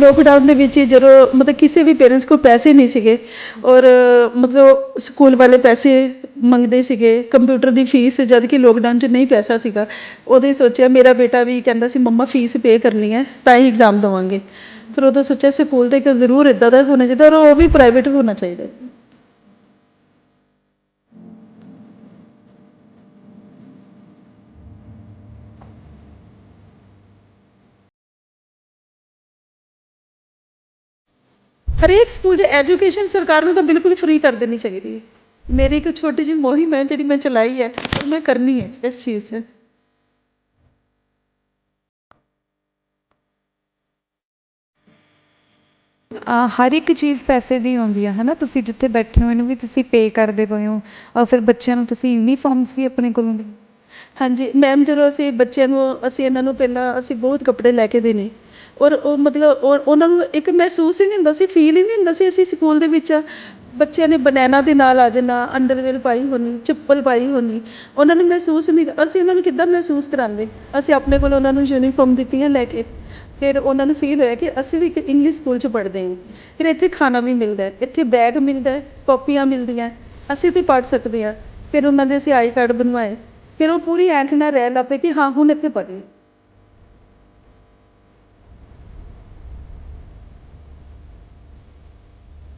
Lockdown ਦੇ ਵਿੱਚ ਹੀ ਜਦੋਂ ਮਤਲਬ ਕਿਸੇ ਵੀ ਪੇਰੈਂਟਸ ਕੋਲ ਪੈਸੇ ਨਹੀਂ ਸੀਗੇ ਔਰ, ਮਤਲਬ ਸਕੂਲ ਵਾਲੇ ਪੈਸੇ ਮੰਗਦੇ ਸੀਗੇ ਕੰਪਿਊਟਰ ਦੀ ਫੀਸ ਜਦ ਕਿ ਲੋਕਡਾਊਨ 'ਚ ਨਹੀਂ ਪੈਸਾ ਸੀਗਾ, ਉਹਦੇ ਸੋਚਿਆ ਮੇਰਾ ਬੇਟਾ ਵੀ ਕਹਿੰਦਾ ਸੀ, ਮੰਮਾ ਫੀਸ ਪੇ ਕਰਨੀ ਹੈ, ਤਾਂ ਹੀ ਐਗਜ਼ਾਮ ਦੇਵਾਂਗੇ। ਫਿਰ ਉਹਦਾ ਸੋਚਿਆ ਸਕੂਲ ਤੇ ਇੱਕ ਜ਼ਰੂਰ ਇਦਾਂ ਦਾ ਹੋਣਾ ਚਾਹੀਦਾ ਔਰ ਉਹ ਵੀ ਪ੍ਰਾਈਵੇਟ ਹੋਣਾ ਚਾਹੀਦਾ। ਹਰੇਕ ਸਕੂਲ 'ਚ ਐਜੂਕੇਸ਼ਨ ਸਰਕਾਰ ਨੂੰ ਤਾਂ ਬਿਲਕੁਲ ਫ੍ਰੀ ਕਰ ਦੇਣੀ ਚਾਹੀਦੀ ਹੈ। ਮੇਰੀ ਇੱਕ ਛੋਟੀ ਜਿਹੀ ਮੁਹਿੰਮ ਹੈ ਜਿਹੜੀ ਮੈਂ ਚਲਾਈ ਹੈ ਉਹ ਮੈਂ ਕਰਨੀ ਹੈ ਇਸ ਚੀਜ਼ 'ਚ। ਅਹ ਹਰ ਇੱਕ ਚੀਜ਼ ਪੈਸੇ ਦੀ ਆਉਂਦੀ ਆ ਹੈ ਨਾ ਤੁਸੀਂ ਜਿੱਥੇ ਬੈਠੇ ਹੋ ਇਹਨੂੰ ਵੀ ਤੁਸੀਂ ਪੇ ਕਰਦੇ ਪਏ ਹੋ ਔਰ ਫਿਰ ਬੱਚਿਆਂ ਨੂੰ ਤੁਸੀਂ ਯੂਨੀਫਾਰਮਸ ਵੀ ਆਪਣੇ ਕੋਲੋਂ ਹਾਂਜੀ ਮੈਮ ਜਦੋਂ ਅਸੀਂ ਬੱਚਿਆਂ ਨੂੰ ਅਸੀਂ ਇਹਨਾਂ ਨੂੰ ਪਹਿਲਾਂ ਅਸੀਂ ਬਹੁਤ ਕੱਪੜੇ ਲੈ ਕੇ ਦੇਣੇ। ਔਰ ਉਹ ਮਤਲਬ ਉਹ- ਉਹਨਾਂ ਨੂੰ ਇੱਕ ਮਹਿਸੂਸ ਹੀ ਨਹੀਂ ਹੁੰਦਾ ਸੀ ਫੀਲ ਹੀ ਨਹੀਂ ਹੁੰਦਾ ਸੀ ਅਸੀਂ ਸਕੂਲ ਦੇ ਵਿੱਚ ਬੱਚਿਆਂ ਨੇ ਬਨੈਣਾ ਦੇ ਨਾਲ ਆ ਜਾਣਾ ਅੰਡਰਵੇਅਰ ਪਾਈ ਹੋਣੀ, ਚੱਪਲ ਪਾਈ ਹੋਣੀ, ਉਹਨਾਂ ਨੂੰ ਮਹਿਸੂਸ ਨਹੀਂ ਅਸੀਂ ਉਹਨਾਂ ਨੂੰ ਕਿੱਦਾਂ ਮਹਿਸੂਸ ਕਰਾਂਦੇ ਅਸੀਂ ਆਪਣੇ ਕੋਲ ਉਹਨਾਂ ਨੂੰ ਯੂਨੀਫਾਰਮ ਦਿੱਤੀਆਂ ਲੈ ਕੇ, ਫਿਰ ਉਹਨਾਂ ਨੂੰ ਫੀਲ ਹੋਇਆ ਕਿ ਅਸੀਂ ਵੀ ਇੱਕ ਇੰਗਲਿਸ਼ ਸਕੂਲ 'ਚ ਪੜ੍ਹਦੇ ਹਾਂ। ਫਿਰ ਇੱਥੇ ਖਾਣਾ ਵੀ ਮਿਲਦਾ ਇੱਥੇ ਬੈਗ ਮਿਲਦਾ ਕਾਪੀਆਂ ਮਿਲਦੀਆਂ ਅਸੀਂ ਵੀ ਪੜ੍ਹ ਸਕਦੇ ਹਾਂ। ਫਿਰ ਉਹਨਾਂ ਦੇ ਅਸੀਂ ਆਈ ਕਾਰਡ ਬਣਵਾਏ, ਫਿਰ ਉਹ ਪੂਰੀ ਐਂਟ ਨਾਲ ਰਹਿ ਪਏ ਕਿ ਹਾਂ, ਹੁਣ ਇੱਥੇ ਪੜ੍ਹੇ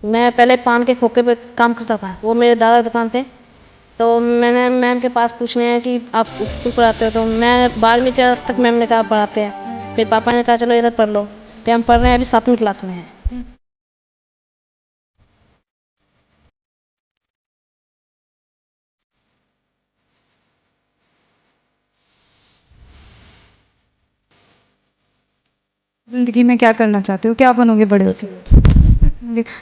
मैं पहले पान के खोखे पे काम करता था, वो मेरे दादा दुकान थे तो मैंने मैम के पास पूछने हैं कि आप स्कूल पढ़ाते हो तो मैं बारहवीं क्लास तक मैम ने कहा पढ़ाते हैं। फिर पापा ने कहा, चलो इधर पढ़ लो। फिर हम पढ़ रहे हैं, अभी सातवीं क्लास में हैं। ज़िंदगी में क्या करना चाहते हो? क्या बनोगे बड़े होकर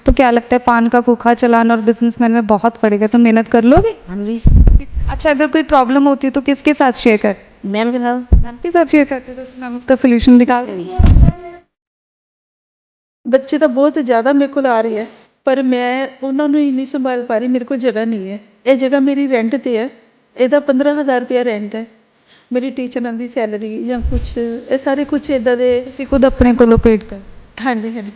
तो क्या लगता है पान का खोखा चलाना और बिजनेसमैन में बहुत पड़ेगा तो मेहनत कर लोगे हाँ जी अच्छा अगर कोई प्रॉब्लम होती है तो किसके साथ शेयर कर मैम के साथ मैम के साथ शेयर करते हो तो मैम उसका सोल्यूशन निकाल देंगी ਬੱਚੇ ਤਾਂ ਬਹੁਤ ਜ਼ਿਆਦਾ ਮੇਰੇ ਕੋਲ ਆ ਰਹੇ ਹੈ ਪਰ ਮੈਂ ਉਹਨਾਂ ਨੂੰ ਹੀ ਨਹੀਂ ਸੰਭਾਲ ਪਾ ਰਹੀ ਮੇਰੇ ਕੋਲ ਜਗ੍ਹਾ ਨਹੀਂ ਹੈ ਇਹ ਜਗ੍ਹਾ ਮੇਰੀ ਰੈਂਟ ਤੇ ਹੈ ਇਹਦਾ 15000 ਰੁਪਇਆ ਰੈਂਟ ਹੈ ਮੇਰੀ ਟੀਚਰਾਂ ਦੀ ਸੈਲਰੀ ਜਾਂ ਕੁਝ ਇਹ ਸਾਰੇ ਕੁਝ ਇਦਾਂ ਦੇ ਤੁਸੀਂ ਖੁਦ ਆਪਣੇ ਕੋਲੋਂ ਪੇਡ ਕਰ ਹਾਂਜੀ ਹਾਂਜੀ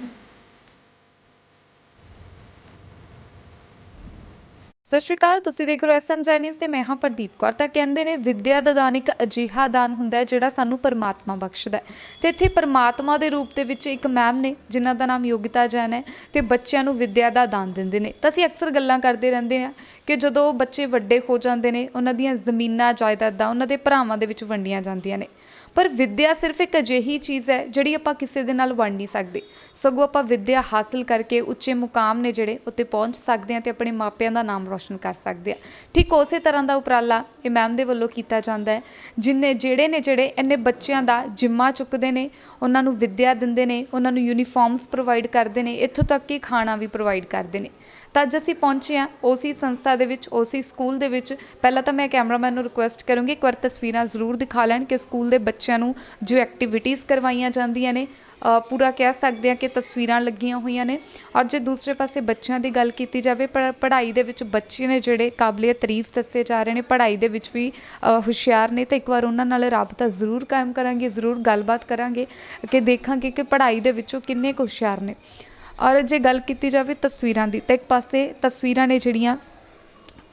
ਸਤਿ ਸ਼੍ਰੀ ਅਕਾਲ, ਤੁਸੀਂ ਦੇਖ ਰਹੇ ਹੋ ਐਸਐਮ ਜ਼ੈਨੀਸ ਤੇ ਮੈਂ ਹਾਂ ਪ੍ਰਦੀਪ ਕੌਰ। ਤਾਂ ਕਹਿੰਦੇ ਨੇ, ਵਿਦਿਆ ਦਾ ਦਾਨ ਇੱਕ ਅਜੀਹਾ ਦਾਨ ਹੁੰਦਾ ਹੈ ਜਿਹੜਾ ਸਾਨੂੰ ਪਰਮਾਤਮਾ ਬਖਸ਼ਦਾ ਹੈ। ਤੇ ਇੱਥੇ ਪਰਮਾਤਮਾ ਦੇ ਰੂਪ ਦੇ ਵਿੱਚ ਇੱਕ ਮੈਮ ਨੇ, ਜਿਨ੍ਹਾਂ ਦਾ ਨਾਮ ਯੋਗਿਤਾ ਜੈਨ ਹੈ, ਤੇ ਬੱਚਿਆਂ ਨੂੰ ਵਿਦਿਆ ਦਾ ਦਾਨ ਦਿੰਦੇ ਨੇ। ਤਾਂ ਅਸੀਂ ਅਕਸਰ ਗੱਲਾਂ ਕਰਦੇ ਰਹਿੰਦੇ ਹਾਂ ਕਿ ਜਦੋਂ ਬੱਚੇ ਵੱਡੇ ਹੋ ਜਾਂਦੇ ਨੇ, ਉਹਨਾਂ ਦੀਆਂ ਜ਼ਮੀਨਾਂ, ਜਾਇਦਾਦਾਂ, ਉਹਨਾਂ ਦੇ ਭਰਾਵਾਂ ਦੇ ਵਿੱਚ ਵੰਡੀਆਂ ਜਾਂਦੀਆਂ ਨੇ। ਪਰ ਵਿੱਦਿਆ ਸਿਰਫ ਇੱਕ ਅਜਿਹੀ ਚੀਜ਼ ਹੈ ਜਿਹੜੀ ਆਪਾਂ ਕਿਸੇ ਦੇ ਨਾਲ ਵੰਡ ਨਹੀਂ ਸਕਦੇ। ਸਗੋਂ ਆਪਾਂ ਵਿੱਦਿਆ ਹਾਸਲ ਕਰਕੇ ਉੱਚੇ ਮੁਕਾਮ ਨੇ ਜਿਹੜੇ ਉੱਤੇ ਪਹੁੰਚ ਸਕਦੇ ਹਾਂ ਤੇ ਆਪਣੇ ਮਾਪਿਆਂ ਦਾ ਨਾਮ ਰੋਸ਼ਨ ਕਰ ਸਕਦੇ ਹਾਂ। ਠੀਕ ਉਸੇ ਤਰ੍ਹਾਂ ਦਾ ਉਪਰਾਲਾ ਇਹ ਮੈਮ ਦੇ ਵੱਲੋਂ ਕੀਤਾ ਜਾਂਦਾ ਹੈ, ਜਿਨੇ ਜਿਹੜੇ ਨੇ ਜਿਹੜੇ ਇੰਨੇ ਬੱਚਿਆਂ ਦਾ ਜਿੰਮਾ ਚੁੱਕਦੇ ਨੇ, ਉਹਨਾਂ ਨੂੰ ਵਿੱਦਿਆ ਦਿੰਦੇ ਨੇ, ਉਹਨਾਂ ਨੂੰ ਯੂਨੀਫਾਰਮਸ ਪ੍ਰੋਵਾਈਡ ਕਰਦੇ ਨੇ, ਇੱਥੋਂ ਤੱਕ ਕਿ ਖਾਣਾ ਵੀ ਪ੍ਰੋਵਾਈਡ ਕਰਦੇ ਨੇ। ਤਾਂ ਅੱਜ ਅਸੀਂ ਪਹੁੰਚੇ ਹਾਂ ਉਸੀ ਸੰਸਥਾ ਦੇ ਵਿੱਚ, ਉਸੀ ਸਕੂਲ ਦੇ ਵਿੱਚ। ਪਹਿਲਾਂ ਤਾਂ ਮੈਂ ਕੈਮਰਾਮੈਨ ਨੂੰ ਰਿਕੁਐਸਟ ਕਰੂੰਗੀ, ਇੱਕ ਵਾਰ ਤਸਵੀਰਾਂ ਜ਼ਰੂਰ ਦਿਖਾ ਲੈਣ ਕਿ ਸਕੂਲ ਦੇ ਬੱਚਿਆਂ ਨੂੰ ਜੋ ਐਕਟੀਵਿਟੀਜ਼ ਕਰਵਾਈਆਂ ਜਾਂਦੀਆਂ ਨੇ ਪੂਰਾ ਕਹਿ ਸਕਦੇ ਹਾਂ ਕਿ ਤਸਵੀਰਾਂ ਲੱਗੀਆਂ ਹੋਈਆਂ ਨੇ। ਔਰ ਜੇ ਦੂਸਰੇ ਪਾਸੇ ਬੱਚਿਆਂ ਦੀ ਗੱਲ ਕੀਤੀ ਜਾਵੇ, ਪਰ ਪੜ੍ਹਾਈ ਦੇ ਵਿੱਚ ਬੱਚੇ ਨੇ ਜਿਹੜੇ ਕਾਬਲੀਅਤ ਤਾਰੀਫ ਦੱਸੇ ਜਾ ਰਹੇ ਨੇ, ਪੜ੍ਹਾਈ ਦੇ ਵਿੱਚ ਵੀ ਹੁਸ਼ਿਆਰ ਨੇ, ਤਾਂ ਇੱਕ ਵਾਰ ਉਹਨਾਂ ਨਾਲ ਰਾਬਤਾ ਜ਼ਰੂਰ ਕਾਇਮ ਕਰਾਂਗੇ, ਜ਼ਰੂਰ ਗੱਲਬਾਤ ਕਰਾਂਗੇ, ਕਿ ਦੇਖਾਂਗੇ ਕਿ ਪੜ੍ਹਾਈ ਦੇ ਵਿੱਚੋਂ ਕਿੰਨੇ ਕੁ ਹੁਸ਼ਿਆਰ ਨੇ। ਔਰ ਜੇ ਗੱਲ ਕੀਤੀ ਜਾਵੇ ਤਸਵੀਰਾਂ ਦੀ ਤਾਂ ਇੱਕ ਪਾਸੇ ਤਸਵੀਰਾਂ ਨੇ ਜਿਹੜੀਆਂ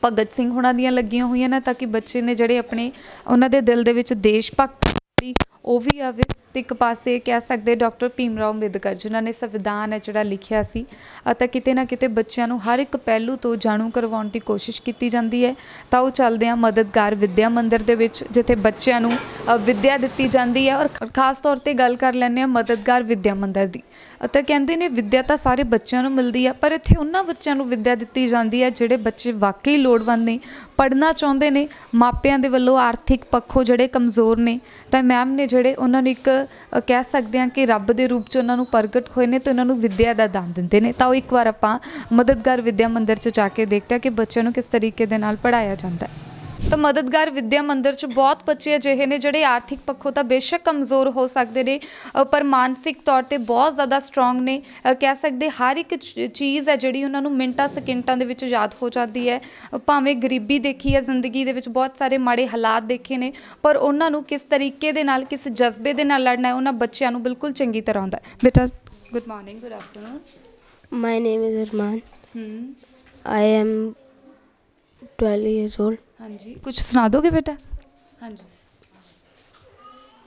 ਭਗਤ ਸਿੰਘ ਹੁਣਾਂ ਦੀਆਂ ਲੱਗੀਆਂ ਹੋਈਆਂ ਨੇ ਤਾਂ ਕਿ ਬੱਚੇ ਨੇ ਜਿਹੜੇ ਆਪਣੇ ਉਹਨਾਂ ਦੇ ਦਿਲ ਦੇ ਵਿੱਚ ਦੇਸ਼ ਭਗਤੀ ਉਹ ਵੀ ਆਵੇ। ਤੇ ਇੱਕ ਪਾਸੇ ਕਹਿ ਸਕਦੇ ਡਾਕਟਰ ਭੀਮ ਰਾਓ ਅੰਬੇਦਕਰ ਜਿਨ੍ਹਾਂ ਨੇ ਸੰਵਿਧਾਨ ਹੈ ਜਿਹੜਾ ਲਿਖਿਆ ਸੀ ਅਤੇ ਕਿਤੇ ਨਾ ਕਿਤੇ ਬੱਚਿਆਂ ਨੂੰ ਹਰ ਇੱਕ ਪਹਿਲੂ ਤੋਂ ਜਾਣੂ ਕਰਵਾਉਣ ਦੀ ਕੋਸ਼ਿਸ਼ ਕੀਤੀ ਜਾਂਦੀ ਹੈ। ਤਾਂ ਉਹ ਚੱਲਦੇ ਆ ਮਦਦਗਾਰ ਵਿਦਿਆ ਮੰਦਿਰ ਦੇ ਵਿੱਚ ਜਿੱਥੇ ਬੱਚਿਆਂ ਨੂੰ ਅ, ਵਿਦਿਆ ਦਿੱਤੀ ਜਾਂਦੀ ਹੈ। ਔਰ ਖਾਸ ਤੌਰ ਤੇ ਗੱਲ ਕਰ ਲੈਂਦੇ ਆ ਮਦਦਗਾਰ ਵਿਦਿਆ ਮੰਦਿਰ ਦੀ। ਅਤੇ ਕਹਿੰਦੇ ਨੇ ਵਿਦਿਆ ਤਾਂ ਸਾਰੇ ਬੱਚਿਆਂ ਨੂੰ ਮਿਲਦੀ ਆ ਪਰ ਇੱਥੇ ਉਹਨਾਂ ਬੱਚਿਆਂ ਨੂੰ ਵਿਦਿਆ ਦਿੱਤੀ ਜਾਂਦੀ ਹੈ ਜਿਹੜੇ ਬੱਚੇ ਵਾਕਈ ਲੋੜਵੰਦ ਨੇ ਪੜ੍ਹਨਾ ਚਾਹੁੰਦੇ ਨੇ ਮਾਪਿਆਂ ਦੇ ਵੱਲੋਂ ਆਰਥਿਕ ਪੱਖੋਂ ਜਿਹੜੇ ਕਮਜ਼ੋਰ ਨੇ ਤਾਂ ਮੈਮ ਨੇ ਜਿਹੜੇ ਉਹਨਾਂ ਨੂੰ ਇੱਕ ਕਹਿ ਸਕਦੇ ਹਾਂ ਕਿ ਰੱਬ ਦੇ ਰੂਪ 'ਚ ਉਹਨਾਂ ਨੂੰ ਪ੍ਰਗਟ ਹੋਏ ਨੇ ਤੇ ਉਹਨਾਂ ਨੂੰ ਵਿੱਦਿਆ ਦਾ ਦਾਨ ਦਿੰਦੇ ਨੇ। ਤਾਂ ਉਹ ਇੱਕ ਵਾਰ ਆਪਾਂ ਮਦਦਗਾਰ ਵਿੱਦਿਆ ਮੰਦਿਰ 'ਚ ਜਾ ਕੇ ਦੇਖਦੇ ਹਾਂ ਕਿ ਬੱਚਿਆਂ ਨੂੰ ਕਿਸ ਤਰੀਕੇ ਦੇ ਨਾਲ ਪੜ੍ਹਾਇਆ ਜਾਂਦਾ ਹੈ। ਤਾਂ ਮਦਦਗਾਰ ਵਿੱਦਿਆ ਮੰਦਰ 'ਚ ਬਹੁਤ ਬੱਚੇ ਅਜਿਹੇ ਨੇ ਜਿਹੜੇ ਆਰਥਿਕ ਪੱਖੋਂ ਤਾਂ ਬੇਸ਼ੱਕ ਕਮਜ਼ੋਰ ਹੋ ਸਕਦੇ ਨੇ ਪਰ ਮਾਨਸਿਕ ਤੌਰ ਤੇ ਬਹੁਤ ਜ਼ਿਆਦਾ ਸਟਰੋਂਗ ਨੇ। ਕਹਿ ਸਕਦੇ ਹਰ ਇੱਕ ਚ- ਚੀਜ਼ ਹੈ ਜਿਹੜੀ ਉਹਨਾਂ ਨੂੰ ਮਿੰਟਾਂ ਸਕਿੰਟਾਂ ਦੇ ਵਿੱਚ ਯਾਦ ਹੋ ਜਾਂਦੀ ਹੈ। ਭਾਵੇਂ ਗਰੀਬੀ ਦੇਖੀ ਹੈ ਜ਼ਿੰਦਗੀ ਦੇ ਵਿੱਚ ਬਹੁਤ ਸਾਰੇ ਮਾੜੇ ਹਾਲਾਤ ਦੇਖੇ ਨੇ ਪਰ ਉਹਨਾਂ ਨੂੰ ਕਿਸ ਤਰੀਕੇ ਦੇ ਨਾਲ ਕਿਸ ਜਜ਼ਬੇ ਦੇ ਨਾਲ ਲੜਨਾ ਹੈ ਉਹਨਾਂ ਬੱਚਿਆਂ ਨੂੰ ਬਿਲਕੁਲ ਚੰਗੀ ਤਰ੍ਹਾਂ ਆਉਂਦਾ ਬੇਟਾ good morning good afternoon My name is Irman. ਹੂੰ। I am 12 years old. ਹਾਂਜੀ। ਕੁਝ ਸੁਣਾ ਦੋਗੇ ਬੇਟਾ? ਹਾਂਜੀ।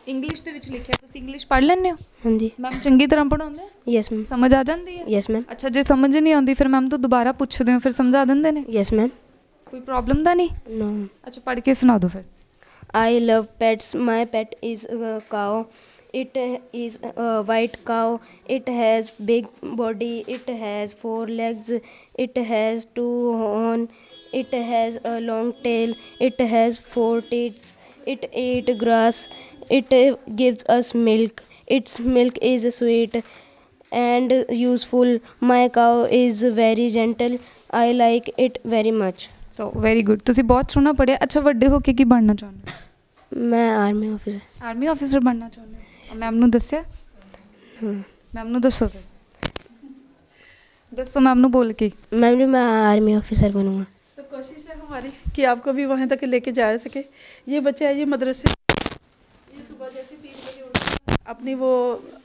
ਇੰਗਲਿਸ਼ ਦੇ ਵਿੱਚ ਲਿਖਿਆ ਤੁਸੀਂ ਇੰਗਲਿਸ਼ ਪੜ੍ਹ ਲੈਂਦੇ ਹੋ? ਹਾਂਜੀ। ਮੈਮ ਚੰਗੀ ਤਰ੍ਹਾਂ ਪੜਾਉਂਦੇ ਯੈਸ ਮੈਮ ਸਮਝ ਆ ਜਾਂਦੀ ਹੈ? ਯੈਸ ਮੈਮ ਅੱਛਾ ਜੇ ਸਮਝ ਨਹੀਂ ਆਉਂਦੀ ਫਿਰ ਮੈਮ ਤੋਂ ਦੁਬਾਰਾ ਪੁੱਛਦੇ ਹੋ ਫਿਰ ਸਮਝਾ ਦਿੰਦੇ ਨੇ? ਯੈਸ ਮੈਮ ਕੋਈ ਪ੍ਰੋਬਲਮ ਤਾਂ ਨਹੀਂ? ਨੋ ਅੱਛਾ ਪੜ੍ਹ ਕੇ ਸੁਣਾ ਦਿਓ ਫਿਰ। I love pets. My pet is a cow. It is a white cow. It has big body. It has four legs. It has two horns. It has a long tail. It has four teats. It eats grass. It gives us milk. Its milk is sweet and useful. My cow is very gentle. I like it very much. So very good ਤੁਸੀਂ ਬਹੁਤ ਸੋਹਣਾ ਪੜਿਆ ਅੱਛਾ ਵੱਡੇ ਹੋ ਕੇ ਕੀ ਬਣਨਾ ਚਾਹੁੰਦੇ ਮੈਂ ਆਰਮੀ ਆਫੀਸਰ ਆਰਮੀ ਆਫੀਸਰ ਬਣਨਾ ਚਾਹੁੰਦੇ ਹੋ ਮੈਮ ਨੂੰ ਦੱਸਿਆ ਮੈਮ ਨੂੰ ਦੱਸੋ ਫਿਰ ਦੱਸੋ ਮੈਮ ਨੂੰ ਬੋਲ ਕੇ ਮੈਮ ਜੀ ਮੈਂ ਆਰਮੀ ਆਫੀਸਰ ਬਣੂੰਗਾ कोशिश है हमारी कि आपको भी वहाँ तक लेके जा सके ये बच्चा है ये मदरसे ये सुबह जैसे तीन बजे उठता अपनी वो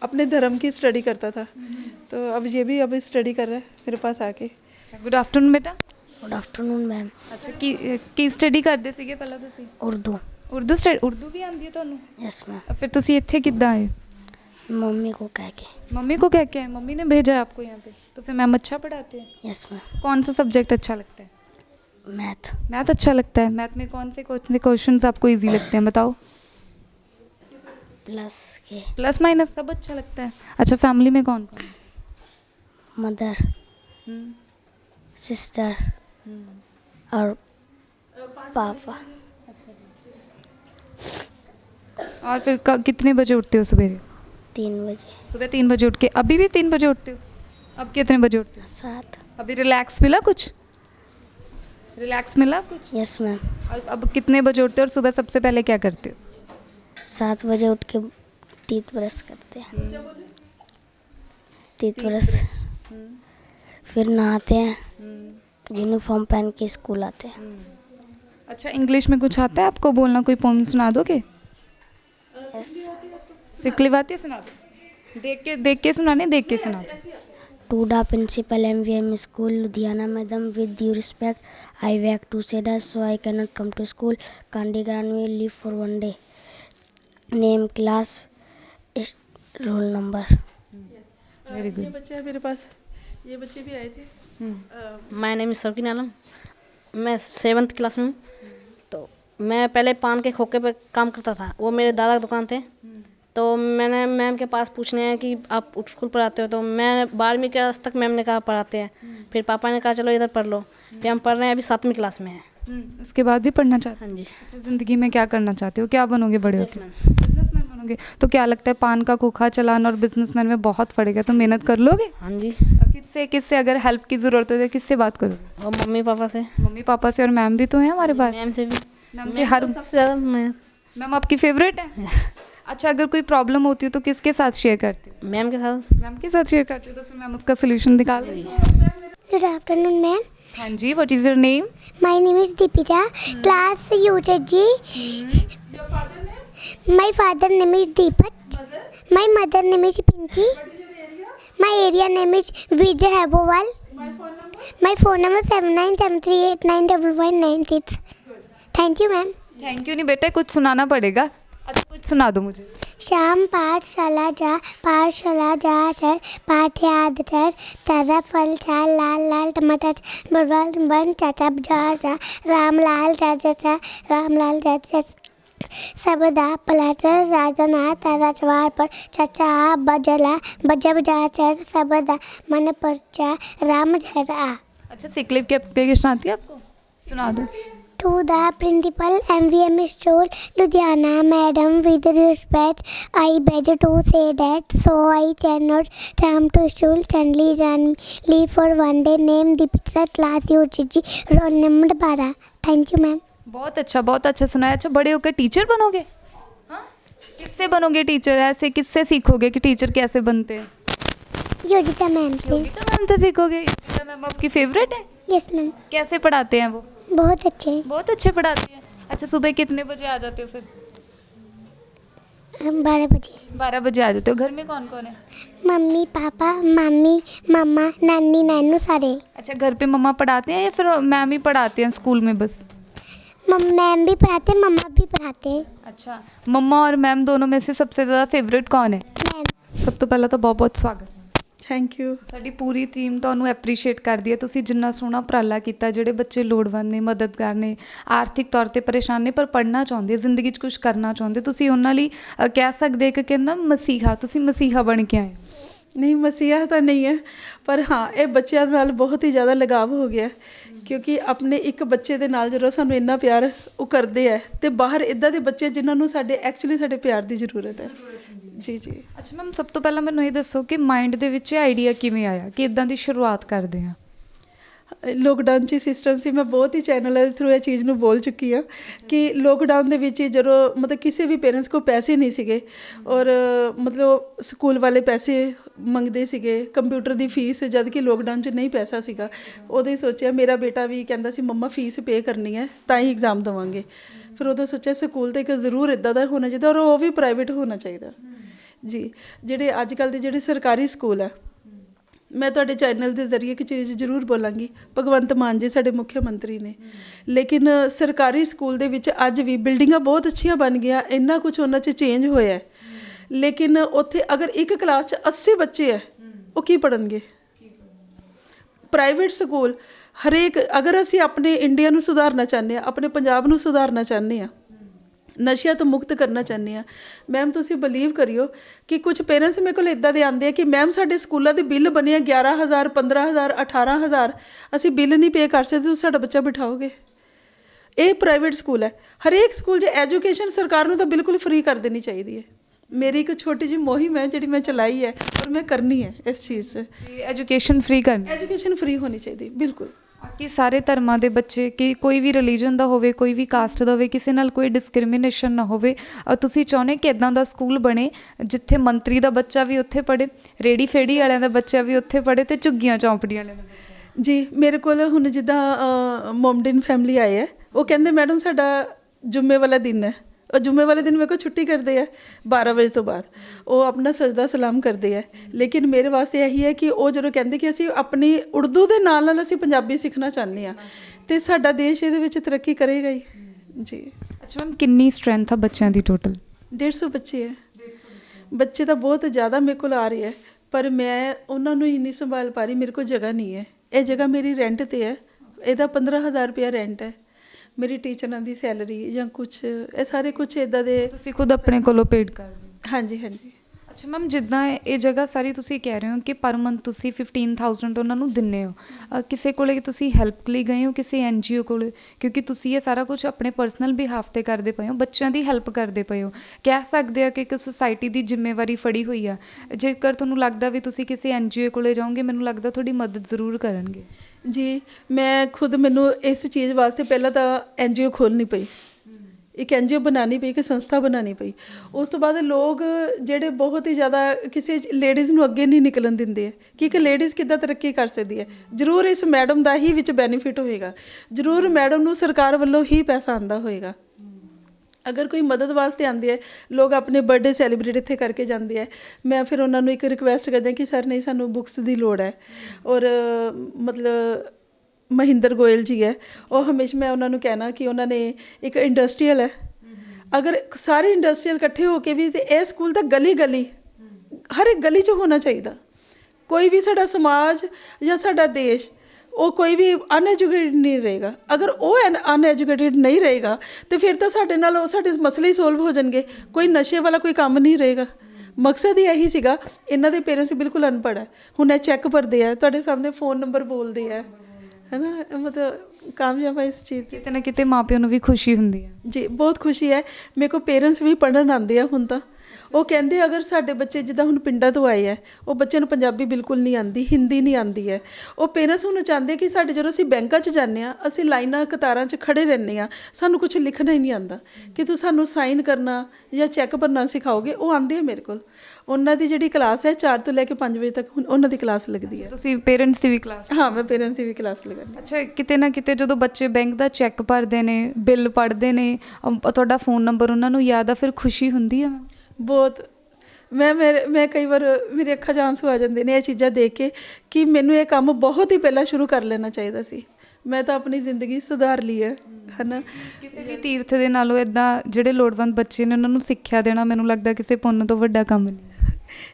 अपने धर्म की स्टडी करता था तो अब ये भी अब स्टडी कर रहा है मेरे पास आके ਅੱਛਾ ਗੁੱਡ ਆਫਟਰਨੂਨ ਬੇਟਾ गुड आफ्टरनून मैम ਅੱਛਾ ਕੀ ਅਹ, ਕੀ ਸਟੱਡੀ ਕਰਦੇ ਸੀਗੇ ਪਹਿਲਾਂ ਤੁਸੀਂ उर्दू ਉਰਦੂ ਸਟੱਡੀ ਉਰਦੂ ਵੀ ਆਉਂਦੀ ਹੈ ਤੁਹਾਨੂੰ यस मैम ਅਹ, ਫਿਰ ਤੁਸੀਂ ਇੱਥੇ ਕਿੱਦਾਂ ਆਏ मम्मी को कह के मम्मी को कह के आए मम्मी ने भेजा है आपको यहाँ पे तो फिर मैम अच्छा पढ़ाते हैं यस मैम कौन सा सब्जेक्ट अच्छा लगता है मैथ मैथ अच्छा लगता है। मैथ में कौन से क्वेश्चन आपको इजी लगते हैं बताओ? प्लस के। प्लस माइनस सब अच्छा लगता है। अच्छा फैमिली में कौन? कौन मदर सिस्टर। और पापा। और फिर कितने बजे उठते हो सुबह तीन बजे। सुबह तीन बजे उठ के। अभी भी तीन बजे उठते हो? अब कितने बजे उठते हो? सात। अभी रिलैक्स मिला कुछ? रिलैक्स मिला कुछ? यस मैम अब अब कितने बजे उठते हो और सुबह सबसे पहले क्या करते हो? सात बजे उठ के तीत ब्रश करते हैं। तीत ब्रश फिर नहाते हैं। यूनिफॉर्म पहन के स्कूल आते हैं। अच्छा इंग्लिश में कुछ आता है आपको बोलना? कोई पोम सुना दोगे? सिकलिव आती है सुना दो। देख के देख के सुनाने देख के सुना दो। To the principal MVM school, Ludhiana madam, with due respect, I beg to say that so I cannot come to school. Kandigaran will leave for one day. Name, class, is- roll number. Very ये good बच्चे हैं मेरे पास ये बच्चे भी आए थे अ, my name is Sarkin Alam मैं सेवन्थ क्लास में हूँ तो मैं पहले पान के खोखे पे काम करता था वो मेरे दादा की दुकान थे तो मैंने मैम के पास पूछने हैं कि आप स्कूल पढ़ाते हो? तो मैं बारहवीं क्लास तक मैम ने कहा पढ़ाते हैं। फिर पापा ने कहा चलो इधर पढ़ लो। फिर हम पढ़ रहे हैं अभी सातवीं क्लास में हैं। हम्म, उसके बाद भी पढ़ना चाहते हैं जी। अच्छा ज़िंदगी में क्या करना चाहते हो? क्या बनोगे बड़े होकर Businessman. बिजनेसमैन बनोगे? तो क्या लगता है पान का खोखा चलाना और बिजनेसमैन में बहुत फ़र्क है? तो मेहनत कर लोगे? हाँ जी। किससे किससे अगर हेल्प की ज़रूरत हो तो किससे बात करोगे? और मम्मी पापा से। मम्मी पापा से और मैम भी तो हैं हमारे पास? मैम से भी। मैम से हर सबसे ज़्यादा मैम आपकी फेवरेट है? अच्छा अगर कोई प्रॉब्लम होती हो तो किसके साथ शेयर करते हो मैम के साथ मैम के साथ शेयर करते हो तो फिर मैम उसका सोल्यूशन निकाल। Good afternoon, ma'am. हाँ जी what is your name My name is Deepika, class UJG. My father name is Deepak. My mother name is Pinky. My area name is Vijay Habowal. My phone number seven nine seven three eight nine double one nine six. Thank you, ma'am. Thank you नहीं बेटा कुछ सुनाना पड़ेगा अच्छा कुछ सुना दो मुझे। श्याम पाठशाला जा पाठशाला जा चर पाठ्याद चर ताज़ा फल चाल लाल लाल टमाटर बरवाल बन चाचा जा जा राम लाल चाचा चा राम लाल चाचा सबदा पलाचर राजना ताज़ा चवार पर चाचा बजला बजा बजा चर सबदा मन परचा राम झरा अच्छा सिकलिप की एप्लीकेशन आती है आपको? सुना दो। To the principal MVM school, Ludhiana, madam, with respect, I beg to say that so I cannot come to school. Kindly run leave for one day. Name the picture class UGG roll number 12. Thank you, ma'am. बहुत अच्छा बहुत अच्छा सुनाया अच्छा बड़े होकर teacher बनोगे हाँ किससे बनोगे टीचर ऐसे किससे सीखोगे कि टीचर कैसे बनते हैं Yogita ma'am, please. Yogita ma'am से सीखोगे योगिता मैम आपकी फेवरेट है Yes, ma'am. कैसे पढ़ाते हैं वो बहुत अच्छे बहुत अच्छे पढ़ाती हैं अच्छा सुबह कितने बजे आ जाते हो फिर बारह बजे बारह बजे आ जाते हो घर में कौन कौन है मम्मी पापा मम्मी मम्मा नानी नानू सारे अच्छा घर पे मम्मा पढ़ाते हैं या फिर मैम ही पढ़ाते हैं स्कूल में बस मम मैम भी पढ़ाते हैं मम्मा भी पढ़ाते हैं अच्छा मम्मा और मैम दोनों में से सबसे ज़्यादा फेवरेट कौन है मैम ਸਭ ਤੋਂ ਪਹਿਲਾਂ ਤਾਂ ਬਹੁਤ ਬਹੁਤ ਸਵਾਗਤ ਥੈਂਕ ਯੂ ਸਾਡੀ ਪੂਰੀ ਟੀਮ ਤੁਹਾਨੂੰ ਐਪਰੀਸ਼ੀਏਟ ਕਰਦੀ ਹੈ ਤੁਸੀਂ ਜਿੰਨਾ ਸੋਹਣਾ ਉਪਰਾਲਾ ਕੀਤਾ ਜਿਹੜੇ ਬੱਚੇ ਲੋੜਵੰਦ ਨੇ ਮਦਦਗਾਰ ਨੇ ਆਰਥਿਕ ਤੌਰ ਤੇ ਪਰੇਸ਼ਾਨ ਨੇ ਪਰ ਪੜ੍ਹਨਾ ਚਾਹੁੰਦੇ ਜ਼ਿੰਦਗੀ 'ਚ ਕੁਝ ਕਰਨਾ ਚਾਹੁੰਦੇ ਤੁਸੀਂ ਉਹਨਾਂ ਲਈ ਕਹਿ ਸਕਦੇ ਕਿ ਕਹਿੰਦਾ ਮਸੀਹਾ ਤੁਸੀਂ ਮਸੀਹਾ ਬਣ ਕੇ ਆਏ। ਨਹੀਂ ਮਸੀਹਾ ਤਾਂ ਨਹੀਂ ਹੈ ਪਰ ਹਾਂ ਇਹ ਬੱਚਿਆਂ ਨਾਲ ਬਹੁਤ ਹੀ ਜ਼ਿਆਦਾ ਲਗਾਵ ਹੋ ਗਿਆ। ਕਿਉਂਕਿ ਆਪਣੇ ਇੱਕ ਬੱਚੇ ਦੇ ਨਾਲ ਜਦੋਂ ਸਾਨੂੰ ਇੰਨਾ ਪਿਆਰ ਉਹ ਕਰਦੇ ਆ ਤੇ ਬਾਹਰ ਇਦਾਂ ਦੇ ਬੱਚੇ ਜਿਨ੍ਹਾਂ ਨੂੰ ਸਾਡੇ ਐਕਚੁਅਲੀ ਸਾਡੇ ਪਿਆਰ ਦੀ ਜ਼ਰੂਰਤ ਹੈ। ਜੀ ਜੀ। ਅੱਛਾ ਮੈਮ ਸਭ ਤੋਂ ਪਹਿਲਾਂ ਮੈਨੂੰ ਇਹ ਦੱਸੋ ਕਿ ਮਾਈਂਡ ਦੇ ਵਿੱਚ ਇਹ ਆਈਡੀਆ ਕਿਵੇਂ ਆਇਆ ਕਿ ਇਦਾਂ ਦੀ ਸ਼ੁਰੂਆਤ ਕਰਦੇ ਆ ਲੋਕਡਾਊਨ 'ਚ ਸਿਸਟਮ ਸੀ ਮੈਂ ਬਹੁਤ ਹੀ ਚੈਨਲ ਦੇ ਥਰੂ ਇਹ ਚੀਜ਼ ਨੂੰ ਬੋਲ ਚੁੱਕੀ ਹਾਂ ਕਿ ਲੋਕਡਾਊਨ ਦੇ ਵਿੱਚ ਜਦੋਂ ਮਤਲਬ ਕਿਸੇ ਵੀ ਪੇਰੈਂਟਸ ਕੋਲ ਪੈਸੇ ਨਹੀਂ ਸੀਗੇ ਔਰ ਮਤਲਬ ਸਕੂਲ ਵਾਲੇ ਪੈਸੇ ਮੰਗਦੇ ਸੀਗੇ ਕੰਪਿਊਟਰ ਦੀ ਫੀਸ ਜਦ ਕਿ ਲੋਕਡਾਊਨ 'ਚ ਨਹੀਂ ਪੈਸਾ ਸੀਗਾ ਹੀ ਸੋਚਿਆ ਮੇਰਾ ਬੇਟਾ ਵੀ ਕਹਿੰਦਾ ਸੀ ਮੰਮਾ ਫੀਸ ਪੇ ਕਰਨੀ ਹੈ ਤਾਂ ਹੀ ਐਗਜ਼ਾਮ ਦੇਵਾਂਗੇ। ਫਿਰ ਉਦੋਂ ਸੋਚਿਆ ਸਕੂਲ ਤੇ ਇੱਕ ਜ਼ਰੂਰ ਇਦਾਂ ਦਾ ਹੋਣਾ ਚਾਹੀਦਾ ਔਰ ਉਹ ਵੀ ਪ੍ਰਾਈਵੇਟ ਹੋਣਾ ਚਾਹੀਦਾ। ਜੀ ਜਿਹੜੇ ਅੱਜ ਕੱਲ ਦੇ ਜਿਹੜੇ ਸਰਕਾਰੀ ਸਕੂਲ ਹੈ ਮੈਂ ਤੁਹਾਡੇ ਚੈਨਲ ਦੇ ਜ਼ਰੀਏ ਇੱਕ ਚੀਜ਼ ਜ਼ਰੂਰ ਬੋਲਾਂਗੀ। ਭਗਵੰਤ ਮਾਨ ਜੀ ਸਾਡੇ ਮੁੱਖ ਮੰਤਰੀ ਨੇ। ਲੇਕਿਨ ਸਰਕਾਰੀ ਸਕੂਲ ਦੇ ਵਿੱਚ ਅੱਜ ਵੀ ਬਿਲਡਿੰਗਾਂ ਬਹੁਤ ਅੱਛੀਆਂ ਬਣ ਗਈਆਂ, ਇੰਨਾ ਕੁਝ ਉਹਨਾਂ 'ਚ ਚੇਂਜ ਹੋਇਆ ਹੈ। ਲੇਕਿਨ ਉੱਥੇ ਅਗਰ ਇੱਕ ਕਲਾਸ 'ਚ 80 ਬੱਚੇ ਹੈ, ਉਹ ਕੀ ਪੜਨਗੇ ਪ੍ਰਾਈਵੇਟ ਸਕੂਲ ਹਰੇਕ ਅਗਰ ਅਸੀਂ ਆਪਣੇ ਇੰਡੀਆ ਨੂੰ ਸੁਧਾਰਨਾ ਚਾਹੁੰਦੇ ਆ ਆਪਣੇ ਪੰਜਾਬ ਨੂੰ ਸੁਧਾਰਨਾ ਚਾਹੁੰਦੇ ਆ ਨਸ਼ਿਆਂ ਤੋਂ ਮੁਕਤ ਕਰਨਾ ਚਾਹੁੰਦੇ ਆ ਮੈਮ ਤੁਸੀਂ ਬਲੀਵ ਕਰਿਓ ਕਿ ਕੁਝ ਪੇਰੈਂਟਸ ਮੇਰੇ ਕੋਲ ਇਦਾਂ ਦੇ ਆਉਂਦੇ ਆ ਕਿ ਮੈਮ ਸਾਡੇ ਸਕੂਲਾਂ ਦੇ ਬਿੱਲ ਬਣੇ ਆ 11000 15000 18000 ਅਸੀਂ ਬਿੱਲ ਨਹੀਂ ਪੇ ਕਰ ਸਕਦੇ ਤੁਸੀਂ ਸਾਡਾ ਬੱਚਾ ਬਿਠਾਓਗੇ। ਇਹ ਪ੍ਰਾਈਵੇਟ ਸਕੂਲ ਹੈ। ਹਰੇਕ ਸਕੂਲ 'ਚ ਐਜੂਕੇਸ਼ਨ ਸਰਕਾਰ ਨੂੰ ਤਾਂ ਬਿਲਕੁਲ ਫ੍ਰੀ ਕਰ ਦੇਣੀ ਚਾਹੀਦੀ ਹੈ। ਮੇਰੀ ਇੱਕ ਛੋਟੀ ਜਿਹੀ ਮੁਹਿੰਮ ਹੈ ਜਿਹੜੀ ਮੈਂ ਚਲਾਈ ਹੈ ਔਰ ਮੈਂ ਕਰਨੀ ਹੈ ਇਸ ਚੀਜ਼ 'ਚ। ਐਜੂਕੇਸ਼ਨ ਫ੍ਰੀ ਕਰਨੀ। ਐਜੂਕੇਸ਼ਨ ਫ੍ਰੀ ਹੋਣੀ ਚਾਹੀਦੀ ਬਿਲਕੁਲ। ਕਿ ਸਾਰੇ ਧਰਮਾਂ ਦੇ ਬੱਚੇ, ਕਿ ਕੋਈ ਵੀ ਰਿਲੀਜਨ ਦਾ ਹੋਵੇ, ਕੋਈ ਵੀ ਕਾਸਟ ਦਾ ਹੋਵੇ, ਕਿਸੇ ਨਾਲ ਕੋਈ ਡਿਸਕ੍ਰਿਮੀਨੇਸ਼ਨ ਨਾ ਹੋਵੇ ਤੁਸੀਂ ਚਾਹੁੰਦੇ ਕਿ ਇਦਾਂ ਦਾ ਸਕੂਲ ਬਣੇ, ਜਿੱਥੇ ਮੰਤਰੀ ਦਾ ਬੱਚਾ ਵੀ ਉੱਥੇ ਪੜ੍ਹੇ ਰੇੜੀ ਫੇੜੀ ਵਾਲਿਆਂ ਦਾ ਬੱਚਾ ਵੀ ਉੱਥੇ ਪੜ੍ਹੇ ਤੇ ਝੁੱਗੀਆਂ ਚੌਂਪੜੀਆਂ ਵਾਲਿਆਂ ਦਾ ਬੱਚਾ ਜੀ, ਮੇਰੇ ਕੋਲ ਹੁਣ ਜਿੱਦਾਂ ਮੋਮਡਿਨ ਮੋਮਡਨ ਫੈਮਿਲੀ ਆਏ ਹੈ, ਉਹ ਕਹਿੰਦੇ ਮੈਡਮ ਸਾਡਾ ਜੁਮੇ ਵਾਲਾ ਦਿਨ ਹੈ। ਉਹ ਜੁਮੇ ਵਾਲੇ ਦਿਨ ਮੇਰੇ ਕੋਲ ਛੁੱਟੀ ਕਰਦੇ ਆ 12 ਵਜੇ ਤੋਂ ਬਾਅਦ। ਉਹ ਆਪਣਾ ਸਜਦਾ ਸਲਾਮ ਕਰਦੇ ਆ। ਲੇਕਿਨ ਮੇਰੇ ਵਾਸਤੇ ਇਹੀ ਹੈ ਕਿ ਉਹ ਜਦੋਂ ਕਹਿੰਦੇ ਕਿ ਅਸੀਂ ਆਪਣੀ ਉਰਦੂ ਦੇ ਨਾਲ ਨਾਲ ਅਸੀਂ ਪੰਜਾਬੀ ਸਿੱਖਣਾ ਚਾਹੁੰਦੇ ਆ ਤੇ ਸਾਡਾ ਦੇਸ਼ ਇਹਦੇ ਵਿੱਚ ਤਰੱਕੀ ਕਰੇਗਾ ਹੀ। ਜੀ। ਅੱਛਾ ਮੈਮ ਕਿੰਨੀ ਸਟਰੈਂਥ ਆ ਬੱਚਿਆਂ ਦੀ ਟੋਟਲ 150 ਬੱਚੇ ਹੈ ਬੱਚੇ ਤਾਂ ਬਹੁਤ ਜ਼ਿਆਦਾ ਮੇਰੇ ਕੋਲ ਆ ਰਹੇ ਹੈ ਪਰ ਮੈਂ ਉਹਨਾਂ ਨੂੰ ਹੀ ਨਹੀਂ ਸੰਭਾਲ ਪਾ ਰਹੀ ਮੇਰੇ ਕੋਲ ਜਗ੍ਹਾ ਨਹੀਂ ਹੈ। ਇਹ ਜਗ੍ਹਾ ਮੇਰੀ ਰੈਂਟ ਤੇ ਹੈ ਇਹਦਾ 15000 ਰੁਪਇਆ ਰੈਂਟ ਹੈ। ਮੇਰੀ ਟੀਚਰਾਂ ਦੀ ਸੈਲਰੀ ਜਾਂ ਕੁਝ ਇਹ ਸਾਰੇ ਕੁਝ ਇਦਾਂ ਦੇ ਤੁਸੀਂ ਖੁਦ ਆਪਣੇ ਕੋਲੋਂ ਪੇਡ ਕਰ ਰਹੇ ਹੋ? ਹਾਂਜੀ ਹਾਂਜੀ। ਅੱਛਾ ਮੈਮ ਜਿੱਦਾਂ ਇਹ ਜਗ੍ਹਾ ਸਾਰੀ ਤੁਸੀਂ ਕਹਿ ਰਹੇ ਹੋ ਕਿ ਪਰ ਮੰਥ ਤੁਸੀਂ 15000 ਉਹਨਾਂ ਨੂੰ ਦਿੰਨੇ ਹੋ। ਕਿਸੇ ਕੋਲੇ ਤੁਸੀਂ ਹੈਲਪ ਲਈ ਗਏ ਹੋ ਕਿਸੇ ਐਨਜੀਓ ਕੋਲੇ? ਕਿਉਂਕਿ ਤੁਸੀਂ ਇਹ ਸਾਰਾ ਕੁਝ ਆਪਣੇ ਪਰਸਨਲ ਬਿਹਾਫ ਤੇ ਕਰਦੇ ਪਏ ਹੋ ਬੱਚਿਆਂ ਦੀ ਹੈਲਪ ਕਰਦੇ ਪਏ ਹੋ। ਕਹਿ ਸਕਦੇ ਆ ਕਿ ਇੱਕ ਸੁਸਾਇਟੀ ਦੀ ਜ਼ਿੰਮੇਵਾਰੀ ਫੜੀ ਹੋਈ ਆ। ਜੇਕਰ ਤੁਹਾਨੂੰ ਲੱਗਦਾ ਵੀ ਤੁਸੀਂ ਕਿਸੇ ਐਨਜੀਓ ਕੋਲੇ ਜਾਓਗੇ ਮੈਨੂੰ ਲੱਗਦਾ ਤੁਹਾਡੀ ਮਦਦ ਜ਼ਰੂਰ ਕਰਨਗੇ। ਜੀ, ਮੈਂ ਖੁਦ ਮੈਨੂੰ ਇਸ ਚੀਜ਼ ਵਾਸਤੇ ਪਹਿਲਾਂ ਤਾਂ ਐਨਜੀਓ ਖੋਲਣੀ ਪਈ। ਇੱਕ ਐਨਜੀਓ ਬਣਾਉਣੀ ਪਈ, ਇੱਕ ਸੰਸਥਾ ਬਣਾਉਣੀ ਪਈ। ਉਸ ਤੋਂ ਬਾਅਦ ਲੋਕ ਜਿਹੜੇ ਬਹੁਤ ਹੀ ਜ਼ਿਆਦਾ ਕਿਸੇ ਲੇਡੀਜ਼ ਨੂੰ ਅੱਗੇ ਨਹੀਂ ਨਿਕਲਣ ਦਿੰਦੇ। ਹੈ ਕਿ ਇੱਕ ਲੇਡੀਜ਼ ਕਿੱਦਾਂ ਤਰੱਕੀ ਕਰ ਸਕਦੀ ਹੈ? ਜ਼ਰੂਰ ਇਸ ਮੈਡਮ ਦਾ ਹੀ ਵਿੱਚ ਬੈਨੀਫਿਟ ਹੋਏਗਾ। ਜ਼ਰੂਰ ਮੈਡਮ ਨੂੰ ਸਰਕਾਰ ਵੱਲੋਂ ਹੀ ਪੈਸਾ ਆਂਦਾ ਹੋਏਗਾ। ਅਗਰ ਕੋਈ ਮਦਦ ਵਾਸਤੇ ਆਂਦੇ ਹੈ, ਲੋਕ ਆਪਣੇ ਬਰਥਡੇ ਸੈਲੀਬ੍ਰੇਟ ਇੱਥੇ ਕਰਕੇ ਜਾਂਦੇ ਹੈ। ਮੈਂ ਫਿਰ ਉਹਨਾਂ ਨੂੰ ਇੱਕ ਰਿਕੁਐਸਟ ਕਰਦੀ ਹਾਂ ਕਿ ਸਰ ਨਹੀਂ, ਸਾਨੂੰ ਬੁੱਕਸ ਦੀ ਲੋੜ ਹੈ। ਔਰ, ਮਤਲਬ, ਮਹਿੰਦਰ ਗੋਇਲ ਜੀ ਹੈ। ਉਹ ਹਮੇਸ਼ਾ ਮੈਂ ਉਹਨਾਂ ਨੂੰ ਕਹਿਣਾ ਕਿ ਉਹਨਾਂ ਨੇ ਇੱਕ ਇੰਡਸਟਰੀਅਲ ਹੈ। ਅਗਰ ਸਾਰੇ ਇੰਡਸਟਰੀਅਲ ਇਕੱਠੇ ਹੋ ਕੇ ਵੀ ਤੇ ਇਹ ਸਕੂਲ ਤਾਂ ਗਲੀ ਗਲੀ ਹਰ ਇੱਕ ਗਲੀ 'ਚ ਹੋਣਾ ਚਾਹੀਦਾ। ਕੋਈ ਵੀ ਸਾਡਾ ਸਮਾਜ ਜਾਂ ਸਾਡਾ ਦੇਸ਼ ਉਹ ਕੋਈ ਵੀ ਅਨਐਜੂਕੇਟਡ ਨਹੀਂ ਰਹੇਗਾ। ਅਗਰ ਉਹ ਅਨਐਜੂਕੇਟਡ ਨਹੀਂ ਰਹੇਗਾ ਤੇ ਫਿਰ ਤਾਂ ਸਾਡੇ ਨਾਲ ਉਹ ਸਾਡੇ ਮਸਲੇ ਹੀ ਸੋਲਵ ਹੋ ਜਾਣਗੇ। ਕੋਈ ਨਸ਼ੇ ਵਾਲਾ ਕੋਈ ਕੰਮ ਨਹੀਂ ਰਹੇਗਾ। ਮਕਸਦ ਹੀ ਇਹੀ ਸੀਗਾ ਇਹਨਾਂ ਦੇ ਪੇਰੈਂਟਸ ਬਿਲਕੁਲ ਅਨਪੜ੍ਹ ਹੈ। ਹੁਣ ਇਹ ਚੈੱਕ ਭਰਦੇ ਆ ਤੁਹਾਡੇ ਸਾਹਮਣੇ ਫੋਨ ਨੰਬਰ ਬੋਲਦੇ ਆ। ਹੈਨਾ? ਮਤਲਬ ਕਾਮਯਾਬ ਹੈ ਇਸ ਚੀਜ਼ 'ਚ ਕਿਤੇ ਨਾ ਕਿਤੇ ਮਾਪਿਆਂ ਨੂੰ ਵੀ ਖੁਸ਼ੀ ਹੁੰਦੀ ਹੈ। ਜੀ ਬਹੁਤ ਖੁਸ਼ੀ ਹੈ। ਮੇਰੇ ਕੋ ਪੇਰੈਂਟਸ ਵੀ ਪੜਨ ਆਉਂਦੇ ਆ ਹੁਣ ਤਾਂ। ਉਹ ਕਹਿੰਦੇ ਅਗਰ ਸਾਡੇ ਬੱਚੇ ਜਿੱਦਾਂ ਹੁਣ ਪਿੰਡਾਂ ਤੋਂ ਆਏ ਆ ਉਹ ਬੱਚਿਆਂ ਨੂੰ ਪੰਜਾਬੀ ਬਿਲਕੁਲ ਨਹੀਂ ਆਂਦੀ ਹਿੰਦੀ ਨਹੀਂ ਆਂਦੀ ਹੈ। ਉਹ ਪੇਰੈਂਟਸ ਹੁਣ ਚਾਹੁੰਦੇ ਕਿ ਸਾਡੇ ਜਦੋਂ ਅਸੀਂ ਬੈਂਕਾਂ 'ਚ ਜਾਂਦੇ ਆ ਅਸੀਂ ਲਾਈਨਾਂ ਕਤਾਰਾਂ 'ਚ ਖੜੇ ਰਹਿੰਦੇ ਆ ਸਾਨੂੰ ਕੁਝ ਲਿਖਣਾ ਹੀ ਨਹੀਂ ਆਂਦਾ ਕਿ ਤੂੰ ਸਾਨੂੰ ਸਾਈਨ ਕਰਨਾ ਜਾਂ ਚੈੱਕ ਭਰਨਾ ਸਿਖਾਓਗੇ ਉਹ ਆਂਦੇ ਆ ਮੇਰੇ ਕੋਲ। ਉਹਨਾਂ ਦੀ ਜਿਹੜੀ ਕਲਾਸ ਹੈ 4 ਤੋਂ ਲੈ ਕੇ 5 ਵਜੇ ਤੱਕ ਹੁਣ ਉਹਨਾਂ ਦੀ ਕਲਾਸ ਲੱਗਦੀ ਹੈ। ਤੁਸੀਂ ਪੇਰੈਂਟਸ ਦੀ ਵੀ ਕਲਾਸ ਹਾਂ ਮੈਂ ਪੇਰੈਂਟਸ ਦੀ ਵੀ ਕਲਾਸ ਲਗਾਉਂਦੀ ਅੱਛਾ ਕਿਤੇ ਨਾ ਕਿਤੇ ਜਦੋਂ ਬੱਚੇ ਬੈਂਕ ਦਾ ਚੈੱਕ ਭਰਦੇ ਨੇ ਬਿੱਲ ਪੜ੍ਹਦੇ ਨੇ ਤੁਹਾਡਾ ਫੋਨ ਨੰਬਰ ਉਹਨਾਂ ਨੂੰ ਯਾਦ ਆ ਫਿਰ ਖੁਸ਼ੀ ਹੁੰਦੀ ਆ? ਬਹੁਤ। ਮੈਂ ਮੇਰੇ ਮੈਂ ਕਈ ਵਾਰ ਮੇਰੇ ਅੱਖਾਂ 'ਚ ਆਂਸੂ ਆ ਜਾਂਦੇ ਨੇ ਇਹ ਚੀਜ਼ਾਂ ਦੇਖ ਕੇ ਕਿ ਮੈਨੂੰ ਇਹ ਕੰਮ ਬਹੁਤ ਹੀ ਪਹਿਲਾਂ ਸ਼ੁਰੂ ਕਰ ਲੈਣਾ ਚਾਹੀਦਾ ਸੀ। ਮੈਂ ਤਾਂ ਆਪਣੀ ਜ਼ਿੰਦਗੀ ਸੁਧਾਰ ਲਈ ਹੈ ਹਨਾ? ਕਿਸੇ ਵੀ ਤੀਰਥ ਦੇ ਨਾਲੋਂ ਇਦਾਂ ਜਿਹੜੇ ਲੋੜਵੰਦ ਬੱਚੇ ਨੇ ਉਹਨਾਂ ਨੂੰ ਸਿੱਖਿਆ ਦੇਣਾ ਮੈਨੂੰ ਲੱਗਦਾ ਕਿਸੇ ਪੁੰਨ ਤੋਂ ਵੱਡਾ ਕੰਮ ਨਹੀਂ।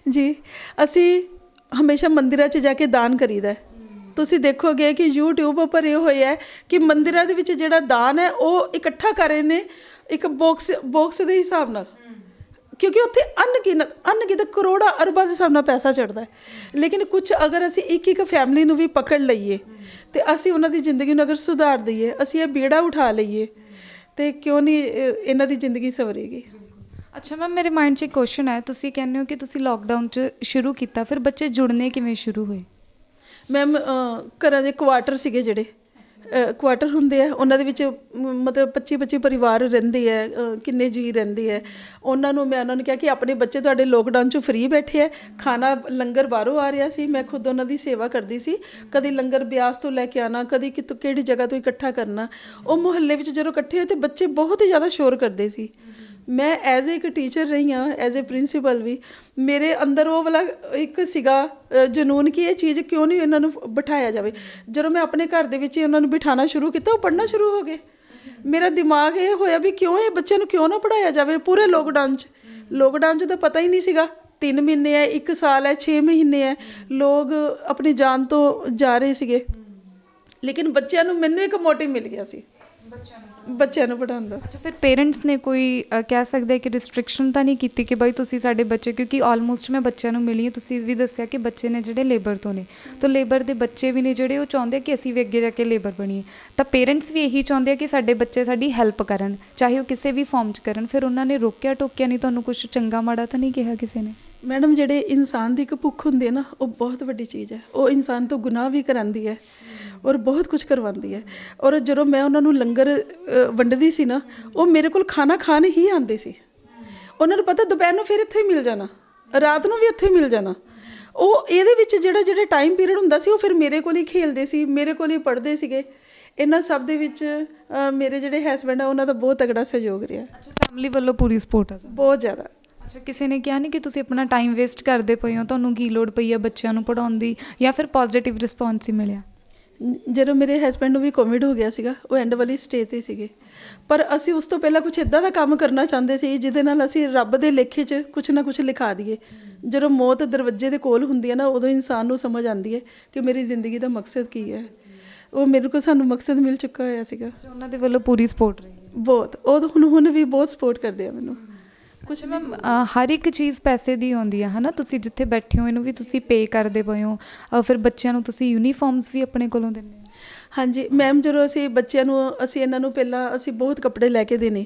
ਜੀ ਅਸੀਂ ਹਮੇਸ਼ਾ ਮੰਦਿਰਾਂ 'ਚ ਜਾ ਕੇ ਦਾਨ ਕਰੀਦਾ ਹੈ। ਤੁਸੀਂ ਦੇਖੋਗੇ ਕਿ YouTube ਉੱਪਰ ਇਹ ਹੋਇਆ ਹੈ ਕਿ ਮੰਦਿਰਾਂ ਦੇ ਵਿੱਚ ਜਿਹੜਾ ਦਾਨ ਹੈ ਉਹ ਇਕੱਠਾ ਕਰ ਰਹੇ ਨੇ ਇੱਕ ਬਾਕਸ ਬਾਕਸ ਦੇ ਹਿਸਾਬ ਨਾਲ। ਕਿਉਂਕਿ ਉੱਥੇ ਅਨਗਿਨਤ ਅਨਗਿਨਤ ਕਰੋੜਾਂ ਅਰਬਾਂ ਦੇ ਹਿਸਾਬ ਨਾਲ ਪੈਸਾ ਚੜਦਾ ਹੈ। ਲੇਕਿਨ ਕੁਝ ਅਗਰ ਅਸੀਂ ਇੱਕ ਇੱਕ ਫੈਮਿਲੀ ਨੂੰ ਵੀ ਪਕੜ ਲਈਏ ਤੇ ਅਸੀਂ ਉਹਨਾਂ ਦੀ ਜ਼ਿੰਦਗੀ ਨੂੰ ਅਗਰ ਸੁਧਾਰ ਦਈਏ ਅਸੀਂ ਇਹ ਬੇੜਾ ਉਠਾ ਲਈਏ ਤੇ ਕਿਉਂ ਨਹੀਂ ਇਹ- ਇਹਨਾਂ ਦੀ ਜ਼ਿੰਦਗੀ ਸਵਰੇਗੀ? ਅੱਛਾ ਮੈਮ ਮੇਰੇ ਮਾਈਂਡ 'ਚ ਇੱਕ ਕੁਐਸਚਨ ਹੈ ਤੁਸੀਂ ਕਹਿੰਦੇ ਹੋ ਕਿ ਤੁਸੀਂ ਲੋਕਡਾਊਨ 'ਚ ਸ਼ੁਰੂ ਕੀਤਾ ਫਿਰ ਬੱਚੇ ਜੁੜਨੇ ਕਿਵੇਂ ਸ਼ੁਰੂ ਹੋਏ? ਮੈਮ ਘਰਾਂ ਦੇ ਕੁਆਟਰ ਸੀਗੇ ਜਿਹੜੇ। ਕੁਆਟਰ ਹੁੰਦੇ ਆ, ਉਹਨਾਂ ਦੇ ਵਿੱਚ ਮਤਲਬ 25 25 ਪਰਿਵਾਰ ਰਹਿੰਦੇ ਆ ਕਿੰਨੇ ਜੀ ਰਹਿੰਦੇ ਆ। ਉਹਨਾਂ ਨੂੰ ਮੈਂ ਉਹਨਾਂ ਨੂੰ ਕਿਹਾ ਕਿ ਆਪਣੇ ਬੱਚੇ ਤੁਹਾਡੇ ਲੋਕਡਾਊਨ 'ਚ ਫ੍ਰੀ ਬੈਠੇ ਆ, ਖਾਣਾ, ਲੰਗਰ ਬਾਹਰੋਂ ਆ ਰਿਹਾ ਸੀ, ਮੈਂ ਖੁਦ ਉਹਨਾਂ ਦੀ ਸੇਵਾ ਕਰਦੀ ਸੀ। ਕਦੀ ਲੰਗਰ ਬਿਆਸ ਤੋਂ ਲੈ ਕੇ ਆਣਾ ਕਦੀ ਕਿਤੋਂ ਕਿਹੜੀ ਜਗ੍ਹਾ ਤੋਂ ਇਕੱਠਾ ਕਰਨਾ। ਉਹ ਮੁਹੱਲੇ ਵਿੱਚ ਜਦੋਂ ਇਕੱਠੇ ਹੋਏ ਤੇ ਬੱਚੇ ਬਹੁਤ ਹੀ ਜ਼ਿਆਦਾ ਸ਼ੋਰ ਕਰਦੇ ਸੀ। ਮੈਂ ਐਜ਼ ਇੱਕ ਟੀਚਰ ਰਹੀ ਹਾਂ ਐਜ਼ ਅ ਪ੍ਰਿੰਸੀਪਲ ਵੀ ਮੇਰੇ ਅੰਦਰ ਉਹ ਵਾਲਾ ਇੱਕ ਸੀਗਾ ਅ, ਜਨੂਨ ਕਿ ਇਹ ਚੀਜ਼ ਕਿਉਂ ਨਹੀਂ ਇਹਨਾਂ ਨੂੰ ਬਿਠਾਇਆ ਜਾਵੇ। ਜਦੋਂ ਮੈਂ ਆਪਣੇ ਘਰ ਦੇ ਵਿੱਚ ਹੀ ਉਹਨਾਂ ਨੂੰ ਬਿਠਾਣਾ ਸ਼ੁਰੂ ਕੀਤਾ ਉਹ ਪੜ੍ਹਨਾ ਸ਼ੁਰੂ ਹੋ ਗਏ। ਮੇਰਾ ਦਿਮਾਗ ਇਹ ਹੋਇਆ ਵੀ ਕਿਉਂ ਇਹ ਬੱਚਿਆਂ ਨੂੰ ਕਿਉਂ ਨਾ ਪੜਾਇਆ ਜਾਵੇ ਪੂਰੇ ਲੋਕਡਾਊਨ 'ਚ। ਲੋਕਡਾਊਨ 'ਚ ਤਾਂ ਪਤਾ ਹੀ ਨਹੀਂ ਸੀਗਾ 3 ਮਹੀਨੇ ਹੈ 1 ਸਾਲ ਹੈ 6 ਮਹੀਨੇ ਹੈ ਲੋਕ ਆਪਣੀ ਜਾਨ ਤੋਂ ਜਾ ਰਹੇ ਸੀਗੇ। ਲੇਕਿਨ ਬੱਚਿਆਂ ਨੂੰ ਮੈਨੂੰ ਇੱਕ ਮੋਟਿਵ ਮਿਲ ਗਿਆ ਸੀ। ਬੱਚਿਆਂ ਨੂੰ। ਬੱਚਿਆਂ ਨੂੰ ਪੜਾਉਣ ਦਾ ਅੱਛਾ ਫਿਰ ਪੇਰੈਂਟਸ ਨੇ ਕੋਈ ਅ, ਕਹਿ ਸਕਦੇ ਕਿ ਰਿਸਟ੍ਰਿਕਸ਼ਨ ਤਾਂ ਨਹੀਂ ਕੀਤੀ ਕਿ ਬਾਈ ਤੁਸੀਂ ਸਾਡੇ ਬੱਚੇ ਕਿਉਂਕਿ ਆਲਮੋਸਟ ਮੈਂ ਬੱਚਿਆਂ ਨੂੰ ਮਿਲੀ ਹਾਂ ਤੁਸੀਂ ਵੀ ਦੱਸਿਆ ਕਿ ਬੱਚੇ ਨੇ ਜਿਹੜੇ ਲੇਬਰ ਤੋਂ ਨੇ। ਤਾਂ ਲੇਬਰ ਦੇ ਬੱਚੇ ਵੀ ਨੇ ਜਿਹੜੇ ਉਹ ਚਾਹੁੰਦੇ ਕਿ ਅਸੀਂ ਵੀ ਅੱਗੇ ਜਾ ਕੇ ਲੇਬਰ ਬਣੀਏ। ਤਾਂ ਪੇਰੈਂਟਸ ਵੀ ਇਹੀ ਚਾਹੁੰਦੇ ਆ ਕਿ ਸਾਡੇ ਬੱਚੇ ਸਾਡੀ ਹੈਲਪ ਕਰਨ ਚਾਹੇ ਉਹ ਕਿਸੇ ਵੀ ਫਾਰਮ 'ਚ ਕਰਨ। ਫਿਰ ਉਹਨਾਂ ਨੇ ਰੋਕਿਆ ਟੋਕਿਆ ਨਹੀਂ ਤੁਹਾਨੂੰ ਕੁਝ ਚੰਗਾ ਮਾੜਾ ਤਾਂ ਨਹੀਂ ਕਿਹਾ ਕਿਸੇ ਨੇ? ਮੈਡਮ ਜਿਹੜੇ ਇਨਸਾਨ ਦੀ ਇੱਕ ਭੁੱਖ ਹੁੰਦੀ ਹੈ ਨਾ ਉਹ ਬਹੁਤ ਵੱਡੀ ਚੀਜ਼ ਹੈ। ਉਹ ਇਨਸਾਨ ਤੋਂ ਗੁਨਾਹ ਵੀ ਕਰਾਂਦੀ ਹੈ। ਔਰ ਬਹੁਤ ਕੁਝ ਕਰਵਾਉਂਦੀ ਹੈ। ਔਰ ਜਦੋਂ ਮੈਂ ਉਹਨਾਂ ਨੂੰ ਲੰਗਰ ਵੰਡਦੀ ਸੀ ਨਾ ਉਹ ਮੇਰੇ ਕੋਲ ਖਾਣਾ ਖਾਣ ਹੀ ਆਉਂਦੇ ਸੀ। ਉਹਨਾਂ ਨੂੰ ਪਤਾ ਦੁਪਹਿਰ ਨੂੰ ਫਿਰ ਇੱਥੇ ਹੀ ਮਿਲ ਜਾਣਾ ਰਾਤ ਨੂੰ ਵੀ ਇੱਥੇ ਮਿਲ ਜਾਣਾ। ਉਹ ਇਹਦੇ ਵਿੱਚ ਜਿਹੜਾ ਜਿਹੜਾ ਟਾਈਮ ਪੀਰੀਅਡ ਹੁੰਦਾ ਸੀ ਉਹ ਫਿਰ ਮੇਰੇ ਕੋਲ ਹੀ ਖੇਲਦੇ ਸੀ ਮੇਰੇ ਕੋਲ ਹੀ ਪੜ੍ਹਦੇ ਸੀਗੇ। ਇਹਨਾਂ ਸਭ ਦੇ ਵਿੱਚ ਮੇਰੇ ਜਿਹੜੇ ਹਸਬੰਡ ਆ ਉਹਨਾਂ ਦਾ ਬਹੁਤ ਤਗੜਾ ਸਹਿਯੋਗ ਰਿਹਾ। ਅੱਛਾ ਫੈਮਿਲੀ ਵੱਲੋਂ ਪੂਰੀ ਸਪੋਰਟ ਆ। ਬਹੁਤ ਜ਼ਿਆਦਾ। ਅੱਛਾ ਕਿਸੇ ਨੇ ਕਿਹਾ ਨਹੀਂ ਕਿ ਤੁਸੀਂ ਆਪਣਾ ਟਾਈਮ ਵੇਸਟ ਕਰਦੇ ਪਏ ਹੋ ਤੁਹਾਨੂੰ ਕੀ ਲੋੜ ਪਈ ਹੈ ਬੱਚਿਆਂ ਨੂੰ ਪੜਾਉਣ ਦੀ ਜਾਂ ਫਿਰ ਪੋਜ਼ਿਟਿਵ ਰਿਸਪੌਂਸ ਹੀ ਮਿਲਿਆ? ਜਦੋਂ ਮੇਰੇ ਹਸਬੰਡ ਨੂੰ ਵੀ ਕੋਵਿਡ ਹੋ ਗਿਆ ਸੀਗਾ ਉਹ ਐਂਡ ਵਾਲੀ ਸਟੇਜ ਤੇ ਸੀਗੇ। ਪਰ ਅਸੀਂ ਉਸ ਤੋਂ ਪਹਿਲਾਂ ਕੁਝ ਇਦਾਂ ਦਾ ਕੰਮ ਕਰਨਾ ਚਾਹੁੰਦੇ ਸੀ ਜਿਹਦੇ ਨਾਲ ਅਸੀਂ ਰੱਬ ਦੇ ਲੇਖੇ 'ਚ ਕੁਝ ਨਾ ਕੁਝ ਲਿਖਾ ਦਈਏ। ਜਦੋਂ ਮੌਤ ਦਰਵਾਜ਼ੇ ਦੇ ਕੋਲ ਹੁੰਦੀ ਹੈ ਨਾ ਉਦੋਂ ਇਨਸਾਨ ਨੂੰ ਸਮਝ ਆਉਂਦੀ ਹੈ ਕਿ ਮੇਰੀ ਜ਼ਿੰਦਗੀ ਦਾ ਮਕਸਦ ਕੀ ਹੈ। ਉਹ ਮੇਰੇ ਕੋਲ ਸਾਨੂੰ ਮਕਸਦ ਮਿਲ ਚੁੱਕਾ ਹੋਇਆ ਸੀਗਾ। ਉਹਨਾਂ ਦੇ ਵੱਲੋਂ ਪੂਰੀ ਸਪੋਰਟ ਰਹੀ ਬਹੁਤ ਉਹ ਹੁਣ ਹੁਣ ਵੀ ਬਹੁਤ ਸਪੋਰਟ ਕਰਦੇ ਆ ਮੈਨੂੰ। ਕੁਝ ਮੈਮ ਹਰ ਇੱਕ ਚੀਜ਼ ਪੈਸੇ ਦੀ ਆਉਂਦੀ ਹੈ ਹਨਾ? ਤੁਸੀਂ ਜਿੱਥੇ ਬੈਠੇ ਹੋ ਇਹਨੂੰ ਵੀ ਤੁਸੀਂ ਪੇ ਕਰਦੇ ਪਏ ਹੋ। ਫਿਰ ਬੱਚਿਆਂ ਨੂੰ ਤੁਸੀਂ ਯੂਨੀਫਾਰਮਸ ਵੀ ਆਪਣੇ ਕੋਲੋਂ ਦਿੰਦੇ ਹੋ। ਹਾਂਜੀ ਮੈਮ ਜਦੋਂ ਅਸੀਂ ਬੱਚਿਆਂ ਨੂੰ ਅਸੀਂ ਇਹਨਾਂ ਨੂੰ ਪਹਿਲਾਂ ਅਸੀਂ ਬਹੁਤ ਕੱਪੜੇ ਲੈ ਕੇ ਦੇਣੇ।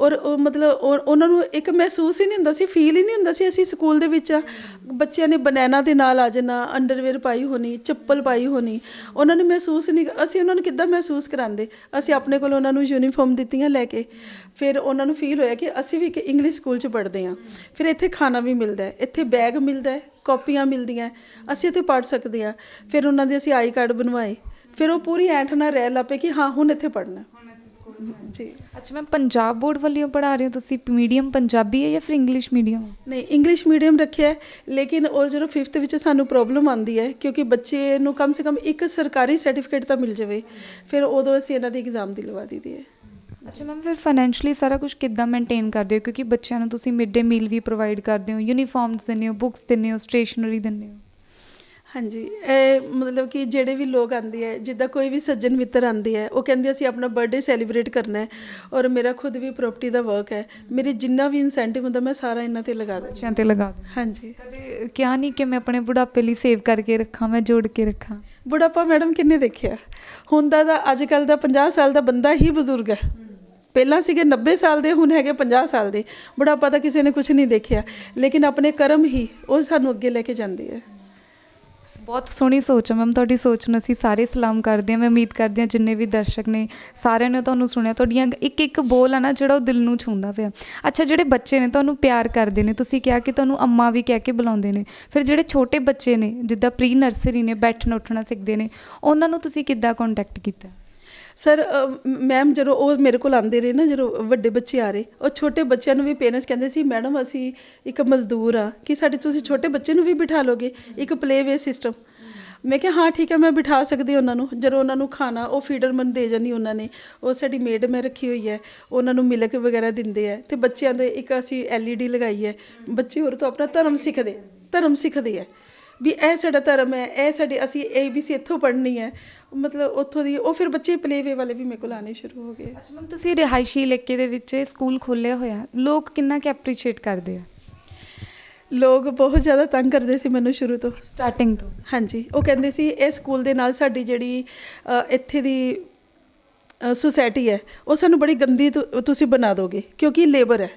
ਔਰ ਉਹ ਮਤਲਬ ਉਹ- ਉਹਨਾਂ ਨੂੰ ਇੱਕ ਮਹਿਸੂਸ ਹੀ ਨਹੀਂ ਹੁੰਦਾ ਸੀ ਫੀਲ ਹੀ ਨਹੀਂ ਹੁੰਦਾ ਸੀ ਅਸੀਂ ਸਕੂਲ ਦੇ ਵਿੱਚ ਆ, ਬੱਚਿਆਂ ਨੇ ਬਨਾਨਾ ਦੇ ਨਾਲ ਆ ਜਾਣਾ ਅੰਡਰਵੇਅਰ ਪਾਈ ਹੋਣੀ ਚੱਪਲ ਪਾਈ ਹੋਣੀ। ਉਹਨਾਂ ਨੂੰ ਮਹਿਸੂਸ ਨਹੀਂ ਅਸੀਂ ਉਹਨਾਂ ਨੂੰ ਕਿੱਦਾਂ ਮਹਿਸੂਸ ਕਰਾਉਂਦੇ ਅਸੀਂ ਆਪਣੇ ਕੋਲ ਉਹਨਾਂ ਨੂੰ ਯੂਨੀਫਾਰਮ ਦਿੱਤੀਆਂ ਲੈ ਕੇ। ਫਿਰ ਉਹਨਾਂ ਨੂੰ ਫੀਲ ਹੋਇਆ ਕਿ ਅਸੀਂ ਵੀ ਇੱਕ ਇੰਗਲਿਸ਼ ਸਕੂਲ 'ਚ ਪੜ੍ਹਦੇ ਹਾਂ। ਫਿਰ ਇੱਥੇ ਖਾਣਾ ਵੀ ਮਿਲਦਾ ਹੈ ਇੱਥੇ ਬੈਗ ਮਿਲਦਾ ਹੈ ਕਾਪੀਆਂ ਮਿਲਦੀਆਂ ਹੈ, ਅਸੀਂ ਇੱਥੇ ਪੜ੍ਹ ਸਕਦੇ ਹਾਂ। ਫਿਰ ਉਹਨਾਂ ਦੇ ਅਸੀਂ ਆਈ ਕਾਰਡ ਬਣਵਾਏ। ਫਿਰ ਉਹ ਪੂਰੀ ਐਂਠ ਨਾਲ ਰਹਿ ਲੱਪੇ ਕਿ ਹਾਂ ਹੁਣ ਇੱਥੇ ਪੜ੍ਹਨਾ। ਜੀ। ਅੱਛਾ ਮੈਮ ਪੰਜਾਬ ਬੋਰਡ ਵੱਲੋਂ ਪੜ੍ਹਾ ਰਹੇ ਹੋ। ਤੁਸੀਂ ਮੀਡੀਅਮ ਪੰਜਾਬੀ ਹੈ ਜਾਂ ਫਿਰ ਇੰਗਲਿਸ਼ ਮੀਡੀਅਮ? ਨਹੀਂ ਇੰਗਲਿਸ਼ ਮੀਡੀਅਮ ਰੱਖਿਆ ਹੈ, ਲੇਕਿਨ ਉਹ ਜਦੋਂ 5th ਵਿੱਚ ਸਾਨੂੰ ਪ੍ਰੋਬਲਮ ਆਉਂਦੀ ਹੈ ਕਿਉਂਕਿ ਬੱਚੇ ਨੂੰ ਕਮ ਸੇ ਕਮ ਇੱਕ ਸਰਕਾਰੀ ਸਰਟੀਫਿਕੇਟ ਤਾਂ ਮਿਲ ਜਾਵੇ ਫਿਰ ਉਦੋਂ ਅਸੀਂ ਇਹਨਾਂ ਦੀ ਐਗਜ਼ਾਮ ਦਿਲਵਾ ਦਈਦੀ ਹੈ। ਅੱਛਾ ਮੈਮ ਫਿਰ ਫਾਈਨੈਂਸ਼ਲੀ ਸਾਰਾ ਕੁਝ ਕਿੱਦਾਂ ਮੇਨਟੇਨ ਕਰਦੇ ਹੋ? ਕਿਉਂਕਿ ਬੱਚਿਆਂ ਨੂੰ ਤੁਸੀਂ ਮਿਡ ਡੇ ਮੀਲ ਵੀ ਪ੍ਰੋਵਾਈਡ ਕਰਦੇ ਹੋ ਯੂਨੀਫਾਰਮਸ ਦਿੰਦੇ ਹੋ ਬੁੱਕਸ ਦਿੰਦੇ ਹੋ ਸਟੇਸ਼ਨਰੀ ਦਿੰਦੇ ਹੋ। ਹਾਂਜੀ ਇਹ ਮਤਲਬ ਕਿ ਜਿਹੜੇ ਵੀ ਲੋਕ ਆਉਂਦੇ ਹੈ ਜਿੱਦਾਂ ਕੋਈ ਵੀ ਸੱਜਣ ਮਿੱਤਰ ਆਉਂਦੇ ਹੈ ਉਹ ਕਹਿੰਦੇ ਅਸੀਂ ਆਪਣਾ ਬਰਥਡੇ ਸੈਲੀਬ੍ਰੇਟ ਕਰਨਾ ਹੈ ਔਰ ਮੇਰਾ ਖੁਦ ਵੀ ਪ੍ਰਾਪਰਟੀ ਦਾ ਵਰਕ ਹੈ। ਮੇਰੇ ਜਿੰਨਾ ਵੀ ਇਨਸੈਂਟਿਵ ਹੁੰਦਾ ਮੈਂ ਸਾਰਾ ਇਹਨਾਂ ਤੇ ਲਗਾ ਦਿੰਦੀ ਬੱਚਿਆਂ ਤੇ ਲਗਾ ਦਿਓ ਹਾਂਜੀ। ਕਦੇ ਕਿਹਾ ਨਹੀਂ ਕਿ ਮੈਂ ਆਪਣੇ ਬੁਢਾਪੇ ਲਈ ਸੇਵ ਕਰਕੇ ਰੱਖਾਂ ਮੈਂ ਜੋੜ ਕੇ ਰੱਖਾਂ? ਬੁਢਾਪਾ ਮੈਡਮ ਕਿੰਨੇ ਦੇਖਿਆ? ਹੁੰਦਾ ਦਾ ਅੱਜ ਕੱਲ ਦਾ 50 ਸਾਲ ਦਾ ਬੰਦਾ ਹੀ ਬਜ਼ੁਰਗ ਹੈ। ਪਹਿਲਾਂ ਸੀਗੇ 90 ਸਾਲ ਦੇ ਹੁਣ ਹੈਗੇ 50 ਸਾਲ ਦੇ। ਬੁਢਾਪਾ ਤਾਂ ਕਿਸੇ ਨੇ ਕੁਝ ਨਹੀਂ ਦੇਖਿਆ। ਲੇਕਿਨ ਆਪਣੇ ਕਰਮ ਹੀ ਉਹ ਸਾਨੂੰ ਅੱਗੇ ਲੈ ਕੇ ਜਾਂਦੇ ਆ। ਬਹੁਤ ਸੋਹਣੀ ਸੋਚ ਹੈ ਮੈਮ ਤੁਹਾਡੀ ਸੋਚ ਨੂੰ ਅਸੀਂ ਸਾਰੇ ਸਲਾਮ ਕਰਦੇ ਹਾਂ। ਮੈਂ ਉਮੀਦ ਕਰਦੀ ਹਾਂ ਜਿੰਨੇ ਵੀ ਦਰਸ਼ਕ ਨੇ ਸਾਰਿਆਂ ਨੇ ਤੁਹਾਨੂੰ ਸੁਣਿਆ। ਤੁਹਾਡੀਆਂ ਇੱਕ ਇੱਕ ਬੋਲ ਆ ਨਾ, ਜਿਹੜਾ ਉਹ ਦਿਲ ਨੂੰ ਛੂੰਹਦਾ ਪਿਆ। ਅੱਛਾ, ਜਿਹੜੇ ਬੱਚੇ ਨੇ ਤੁਹਾਨੂੰ ਪਿਆਰ ਕਰਦੇ ਨੇ, ਤੁਸੀਂ ਕਿਹਾ ਕਿ ਤੁਹਾਨੂੰ ਅੰਮਾ ਵੀ ਕਹਿ ਕੇ ਬੁਲਾਉਂਦੇ ਨੇ। ਫਿਰ ਜਿਹੜੇ ਛੋਟੇ ਬੱਚੇ ਨੇ, ਜਿੱਦਾਂ ਪ੍ਰੀ ਨਰਸਰੀ ਨੇ ਬੈਠਣ ਉੱਠਣਾ ਸਿੱਖਦੇ ਨੇ, ਉਹਨਾਂ ਨੂੰ ਤੁਸੀਂ ਕਿੱਦਾਂ ਕੰਟੈਕਟ ਕੀਤਾ? ਸਰ ਮੈਮ ਜਦੋਂ ਉਹ ਮੇਰੇ ਕੋਲ ਆਉਂਦੇ ਰਹੇ ਨਾ, ਜਦੋਂ ਵੱਡੇ ਬੱਚੇ ਆ ਰਹੇ, ਉਹ ਛੋਟੇ ਬੱਚਿਆਂ ਨੂੰ ਵੀ ਪੇਰੈਂਟਸ ਕਹਿੰਦੇ ਸੀ ਮੈਡਮ ਅਸੀਂ ਇੱਕ ਮਜ਼ਦੂਰ ਆ, ਕਿ ਸਾਡੇ ਤੁਸੀਂ ਛੋਟੇ ਬੱਚੇ ਨੂੰ ਵੀ ਬਿਠਾ ਲੋਗੇ? ਇੱਕ ਪਲੇਵੇ ਸਿਸਟਮ ਮੈਂ ਕਿਹਾ, ਹਾਂ, ਠੀਕ ਹੈ, ਮੈਂ ਬਿਠਾ ਸਕਦੀ ਉਹਨਾਂ ਨੂੰ। ਜਦੋਂ ਉਹਨਾਂ ਨੂੰ ਖਾਣਾ, ਉਹ ਫੀਡਰ ਮਨ ਦੇ ਜਾਨੀ ਉਹਨਾਂ ਨੇ। ਉਹ ਸਾਡੀ ਮੇਡ ਮੈਂ ਰੱਖੀ ਹੋਈ ਹੈ, ਉਹਨਾਂ ਨੂੰ ਮਿਲਕ ਵਗੈਰਾ ਦਿੰਦੇ ਆ ਤੇ ਬੱਚਿਆਂ ਦੇ ਇੱਕ ਅਸੀਂ ਐਲਈਡੀ ਲਗਾਈ ਹੈ। ਬੱਚੇ ਹੋਰ ਤੋਂ ਆਪਣਾ ਧਰਮ ਸਿੱਖਦੇ ਧਰਮ ਸਿੱਖਦੇ ਆ ਵੀ ਇਹ ਸਾਡਾ ਧਰਮ ਹੈ ਇਹ ਸਾਡੇ ਅਸੀਂ ਏਬੀਸੀ ਇੱਥੋਂ ਪੜ੍ਹਨੀ ਹੈ। ਮਤਲਬ ਉੱਥੋਂ ਦੀ ਉਹ ਫਿਰ ਬੱਚੇ ਪਲੇਵੇ ਵਾਲੇ ਵੀ ਮੇਰੇ ਕੋਲ ਆਣੇ ਸ਼ੁਰੂ ਹੋ ਗਏ। ਅੱਛਾ ਮੈਮ ਤੁਸੀਂ ਰਿਹਾਇਸ਼ੀ ਇਲਾਕੇ ਦੇ ਵਿੱਚ ਇਹ ਸਕੂਲ ਖੋਲ੍ਹਿਆ ਹੋਇਆ। ਲੋਕ ਕਿੰਨਾ ਕੁ ਐਪਰੀਸ਼ੀਏਟ ਕਰਦੇ ਆ? ਲੋਕ ਬਹੁਤ ਜ਼ਿਆਦਾ ਤੰਗ ਕਰਦੇ ਸੀ ਮੈਨੂੰ ਸ਼ੁਰੂ ਤੋਂ। ਸਟਾਰਟਿੰਗ ਤੋਂ? ਹਾਂਜੀ ਉਹ ਕਹਿੰਦੇ ਸੀ ਇਹ ਸਕੂਲ ਦੇ ਨਾਲ ਸਾਡੀ ਜਿਹੜੀ ਅ, ਇੱਥੇ ਦੀ ਸੁਸਾਇਟੀ ਹੈ ਉਹ ਸਾਨੂੰ ਬੜੀ ਗੰਦੀ ਤੁ- ਤੁਸੀਂ ਬਣਾ ਦੋਗੇ ਕਿਉਂਕਿ ਲੇਬਰ ਹੈ।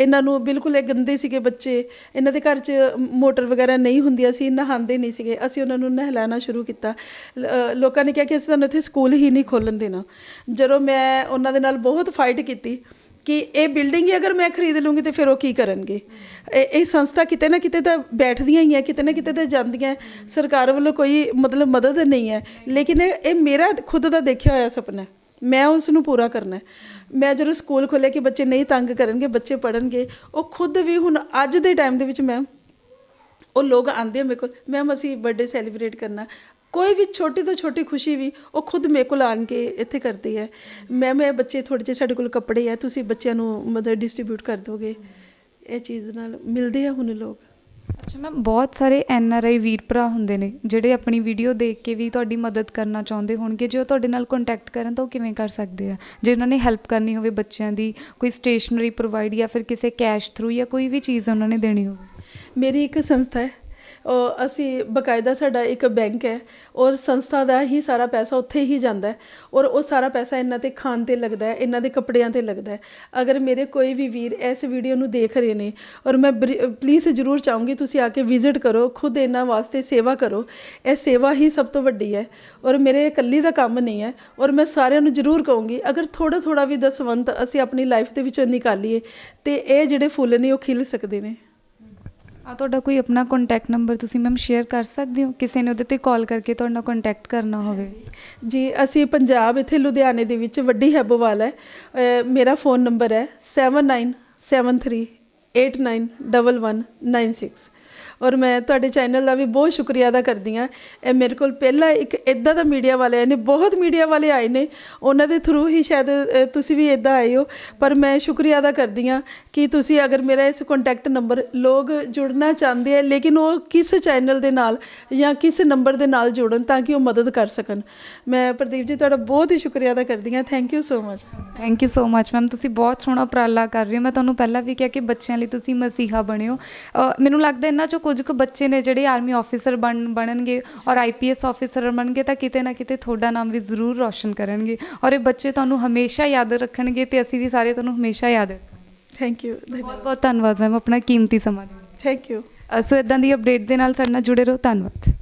ਇਹਨਾਂ ਨੂੰ ਬਿਲਕੁਲ ਇਹ ਗੰਦੇ ਸੀਗੇ ਬੱਚੇ ਇਹਨਾਂ ਦੇ ਘਰ 'ਚ ਮੋਟਰ ਵਗੈਰਾ ਨਹੀਂ ਹੁੰਦੀਆਂ ਸੀ ਨਹਾਉਂਦੇ ਨਹੀਂ ਸੀਗੇ ਅਸੀਂ ਉਹਨਾਂ ਨੂੰ ਨਹਿਲਾਣਾ ਸ਼ੁਰੂ ਕੀਤਾ। ਲ- ਅ, ਲੋਕਾਂ ਨੇ ਕਿਹਾ ਕਿ ਅਸੀਂ ਤੁਹਾਨੂੰ ਇੱਥੇ ਸਕੂਲ ਹੀ ਨਹੀਂ ਖੋਲਣ ਦੇਣਾ। ਜਦੋਂ ਮੈਂ ਉਹਨਾਂ ਦੇ ਨਾਲ ਬਹੁਤ ਫਾਈਟ ਕੀਤੀ ਕਿ ਇਹ ਬਿਲਡਿੰਗ ਹੀ ਅਗਰ ਮੈਂ ਖਰੀਦ ਲੂੰਗੀ ਤੇ ਫਿਰ ਉਹ ਕੀ ਕਰਨਗੇ? ਇਹ ਇਹ ਸੰਸਥਾ ਕਿਤੇ ਨਾ ਕਿਤੇ ਤਾਂ ਬੈਠਦੀਆਂ ਹੀ ਹੈ ਕਿਤੇ ਨਾ ਕਿਤੇ ਤਾਂ ਜਾਂਦੀਆਂ ਹੈ। ਸਰਕਾਰ ਵੱਲੋਂ ਕੋਈ ਮਤਲਬ ਮਦਦ ਨਹੀਂ ਹੈ। ਲੇਕਿਨ ਇਹ ਇਹ ਮੇਰਾ ਖੁਦ ਦਾ ਦੇਖਿਆ ਹੋਇਆ ਸੁਪਨਾ ਹੈ। ਮੈਂ ਉਸ ਨੂੰ ਪੂਰਾ ਕਰਨਾ ਮੈਂ ਜਦੋਂ ਸਕੂਲ ਖੋਲ੍ਹਿਆ ਕਿ ਬੱਚੇ ਨਹੀਂ ਤੰਗ ਕਰਨਗੇ, ਬੱਚੇ ਪੜਨਗੇ ਉਹ ਖੁਦ ਵੀ ਹੁਣ ਅੱਜ ਦੇ ਟਾਈਮ ਦੇ ਵਿੱਚ ਮੈਮ ਉਹ ਲੋਕ ਆਉਂਦੇ ਆ ਮੇਰੇ ਕੋਲ ਮੈਮ ਅਸੀਂ ਬਰਥਡੇ ਸੈਲੀਬ੍ਰੇਟ ਕਰਨਾ ਕੋਈ ਵੀ ਛੋਟੀ ਤੋਂ ਛੋਟੀ ਖੁਸ਼ੀ ਵੀ ਉਹ ਖੁਦ ਮੇਰੇ ਕੋਲ ਆਣ ਕੇ ਇੱਥੇ ਕਰਦੀ ਹੈ। ਮੈਮ ਇਹ ਬੱਚੇ ਥੋੜੇ ਜਿਹੇ ਸਾਡੇ ਕੋਲ ਕੱਪੜੇ ਆ, ਤੁਸੀਂ ਬੱਚਿਆਂ ਨੂੰ ਮਤਲਬ ਡਿਸਟ੍ਰੀਬਿਊਟ ਕਰ ਦੋਗੇ। ਇਹ ਚੀਜ਼ ਨਾਲ ਮਿਲਦੇ ਆ ਹੁਣ ਲੋਕ। ਅੱਛਾ ਮੈਮ, ਬਹੁਤ ਸਾਰੇ ਐਨ ਆਰ ਆਈ ਵੀਰ ਭਰਾ ਹੁੰਦੇ ਨੇ, ਜਿਹੜੇ ਆਪਣੀ ਵੀਡੀਓ ਦੇਖ ਕੇ ਵੀ ਤੁਹਾਡੀ ਮਦਦ ਕਰਨਾ ਚਾਹੁੰਦੇ ਹੋਣਗੇ, ਜੇ ਉਹ ਤੁਹਾਡੇ ਨਾਲ ਕੰਟੈਕਟ ਕਰਨ ਤਾਂ ਉਹ ਕਿਵੇਂ ਕਰ ਸਕਦੇ ਆ? ਜੇ ਉਹਨਾਂ ਨੇ ਹੈਲਪ ਕਰਨੀ ਹੋਵੇ ਬੱਚਿਆਂ ਦੀ, ਕੋਈ ਸਟੇਸ਼ਨਰੀ ਪ੍ਰੋਵਾਈਡ ਜਾਂ ਫਿਰ ਕਿਸੇ ਕੈਸ਼ ਥਰੂ ਜਾਂ ਕੋਈ ਵੀ ਚੀਜ਼ ਉਹਨਾਂ ਨੇ ਦੇਣੀ ਹੋਵੇ। ਮੇਰੀ ਇੱਕ ਸੰਸਥਾ ਹੈ ਅਸੀਂ ਬਕਾਇਦਾ ਸਾਡਾ ਇੱਕ ਬੈਂਕ ਹੈ ਔਰ ਸੰਸਥਾ ਦਾ ਹੀ ਸਾਰਾ ਪੈਸਾ ਉੱਥੇ ਹੀ ਜਾਂਦਾ ਹੈ ਔਰ ਉਹ ਸਾਰਾ ਪੈਸਾ ਇਹਨਾਂ ਤੇ ਖਾਣ ਤੇ ਲੱਗਦਾ ਹੈ, ਇਹਨਾਂ ਦੇ ਕੱਪੜਿਆਂ ਤੇ ਲੱਗਦਾ ਹੈ। ਅਗਰ ਮੇਰੇ ਕੋਈ ਵੀ ਵੀਰ ਇਸ ਵੀਡੀਓ ਨੂੰ ਦੇਖ ਰਹੇ ਨੇ ਔਰ ਮੈਂ ਪਲੀਜ਼ ਜ਼ਰੂਰ ਚਾਹੂੰਗੀ ਤੁਸੀਂ ਆ ਕੇ ਵਿਜ਼ਿਟ ਕਰੋ, ਖੁਦ ਇਹਨਾਂ ਵਾਸਤੇ ਸੇਵਾ ਕਰੋ। ਇਹ ਸੇਵਾ ਹੀ ਸਭ ਤੋਂ ਵੱਡੀ ਹੈ ਔਰ ਮੇਰੇ ਇਕੱਲੀ ਦਾ ਕੰਮ ਨਹੀਂ ਹੈ ਔਰ ਮੈਂ ਸਾਰਿਆਂ ਨੂੰ ਜ਼ਰੂਰ ਕਹੂੰਗੀ, ਅਗਰ ਥੋੜਾ ਥੋੜਾ ਵੀ ਦਸਵੰਤ ਅਸੀਂ ਆਪਣੀ ਲਾਈਫ ਦੇ ਵਿੱਚੋਂ ਨਿਕਾਲੀਏ ਤੇ ਇਹ ਜਿਹੜੇ ਫੁੱਲ ਨੇ ਉਹ ਖਿਲ ਸਕਦੇ ਨੇ। ਆ ਤੁਹਾਡਾ ਕੋਈ ਆਪਣਾ ਕੰਟੈਕਟ ਨੰਬਰ ਤੁਸੀਂ ਮੈਮ ਸ਼ੇਅਰ ਕਰ ਸਕਦੇ ਹੋ? ਕਿਸੇ ਨੇ ਉਹਦੇ ਤੇ ਕਾਲ ਕਰਕੇ ਤੁਹਾਡੇ ਨਾਲ ਕੰਟੈਕਟ ਕਰਨਾ ਹੋਵੇ। ਜੀ, ਅਸੀਂ ਪੰਜਾਬ ਇੱਥੇ ਲੁਧਿਆਣੇ ਦੇ ਵਿੱਚ ਵੱਡੀ ਹੈਬੋਵਾਲ ਹੈ। ਮੇਰਾ ਫੋਨ ਨੰਬਰ ਹੈ 7973891196 ਔਰ ਮੈਂ ਤੁਹਾਡੇ ਚੈਨਲ ਦਾ ਵੀ ਬਹੁਤ ਸ਼ੁਕਰੀਆ ਅਦਾ ਕਰਦੀ ਹਾਂ। ਇਹ ਮੇਰੇ ਕੋਲ ਪਹਿਲਾਂ ਇੱਕ ਇਦਾਂ ਦਾ ਮੀਡੀਆ ਵਾਲੇ ਆਏ ਨੇ, ਬਹੁਤ ਮੀਡੀਆ ਵਾਲੇ ਆਏ ਨੇ। ਉਹਨਾਂ ਦੇ ਥਰੂ ਹੀ ਸ਼ਾਇਦ ਤੁਸੀਂ ਵੀ ਇਦਾਂ ਆਏ ਹੋ। ਪਰ ਮੈਂ ਸ਼ੁਕਰੀਆ ਅਦਾ ਕਰਦੀ ਹਾਂ ਕਿ ਤੁਸੀਂ ਅਗਰ ਮੇਰਾ ਇਸ ਕੰਟੈਕਟ ਨੰਬਰ ਲੋਕ ਜੁੜਨਾ ਚਾਹੁੰਦੇ ਆ, ਲੇਕਿਨ ਉਹ ਕਿਸ ਚੈਨਲ ਦੇ ਨਾਲ ਜਾਂ ਕਿਸ ਨੰਬਰ ਦੇ ਨਾਲ ਜੁੜਨ ਤਾਂ ਕਿ ਉਹ ਮਦਦ ਕਰ ਸਕਣ। ਮੈਂ ਪ੍ਰਦੀਪ ਜੀ, ਤੁਹਾਡਾ ਬਹੁਤ ਹੀ ਸ਼ੁਕਰੀਆ ਅਦਾ ਕਰਦੀ ਹਾਂ। Thank you so much thank you so much ma'am ਤੁਸੀਂ ਬਹੁਤ ਸੋਹਣਾ ਉਪਰਾਲਾ ਕਰ ਰਹੇ ਹੋ। ਮੈਂ ਤੁਹਾਨੂੰ ਪਹਿਲਾਂ ਵੀ ਕਿਹਾ ਕਿ ਬੱਚਿਆਂ ਲਈ ਤੁਸੀਂ ਮਸੀਹਾ ਬਣਿਓ। ਮੈਨੂੰ ਲੱਗਦਾ ਇਹਨਾਂ ਚੋਂ ਕੁਝ ਕੁ ਬੱਚੇ ਨੇ ਜਿਹੜੇ ਆਰਮੀ ਆਫੀਸਰ ਬਣ ਬਣਨਗੇ ਔਰ ਆਈਪੀਐਸ ਆਫੀਸਰ ਬਣਨਗੇ ਤਾਂ ਕਿਤੇ ਨਾ ਕਿਤੇ ਤੁਹਾਡਾ ਨਾਮ ਵੀ ਜ਼ਰੂਰ ਰੌਸ਼ਨ ਕਰਨਗੇ। ਔਰ ਇਹ ਬੱਚੇ ਤੁਹਾਨੂੰ ਹਮੇਸ਼ਾ ਯਾਦ ਰੱਖਣਗੇ ਤੇ ਅਸੀਂ ਵੀ ਸਾਰੇ ਤੁਹਾਨੂੰ ਹਮੇਸ਼ਾ ਯਾਦ ਰੱਖਾਂਗੇ। ਥੈਂਕ ਯੂ ਬਹੁਤ ਬਹੁਤ ਧੰਨਵਾਦ ਮੈਮ ਆਪਣਾ ਕੀਮਤੀ ਸਮਾਂ ਦੇਣ ਲਈ। ਥੈਂਕ ਯੂ ਸੋ ਇਦਾਂ ਦੀ ਅਪਡੇਟ ਦੇ ਨਾਲ ਸਾਡੇ ਨਾਲ ਜੁੜੇ ਰਹੋ ਧੰਨਵਾਦ।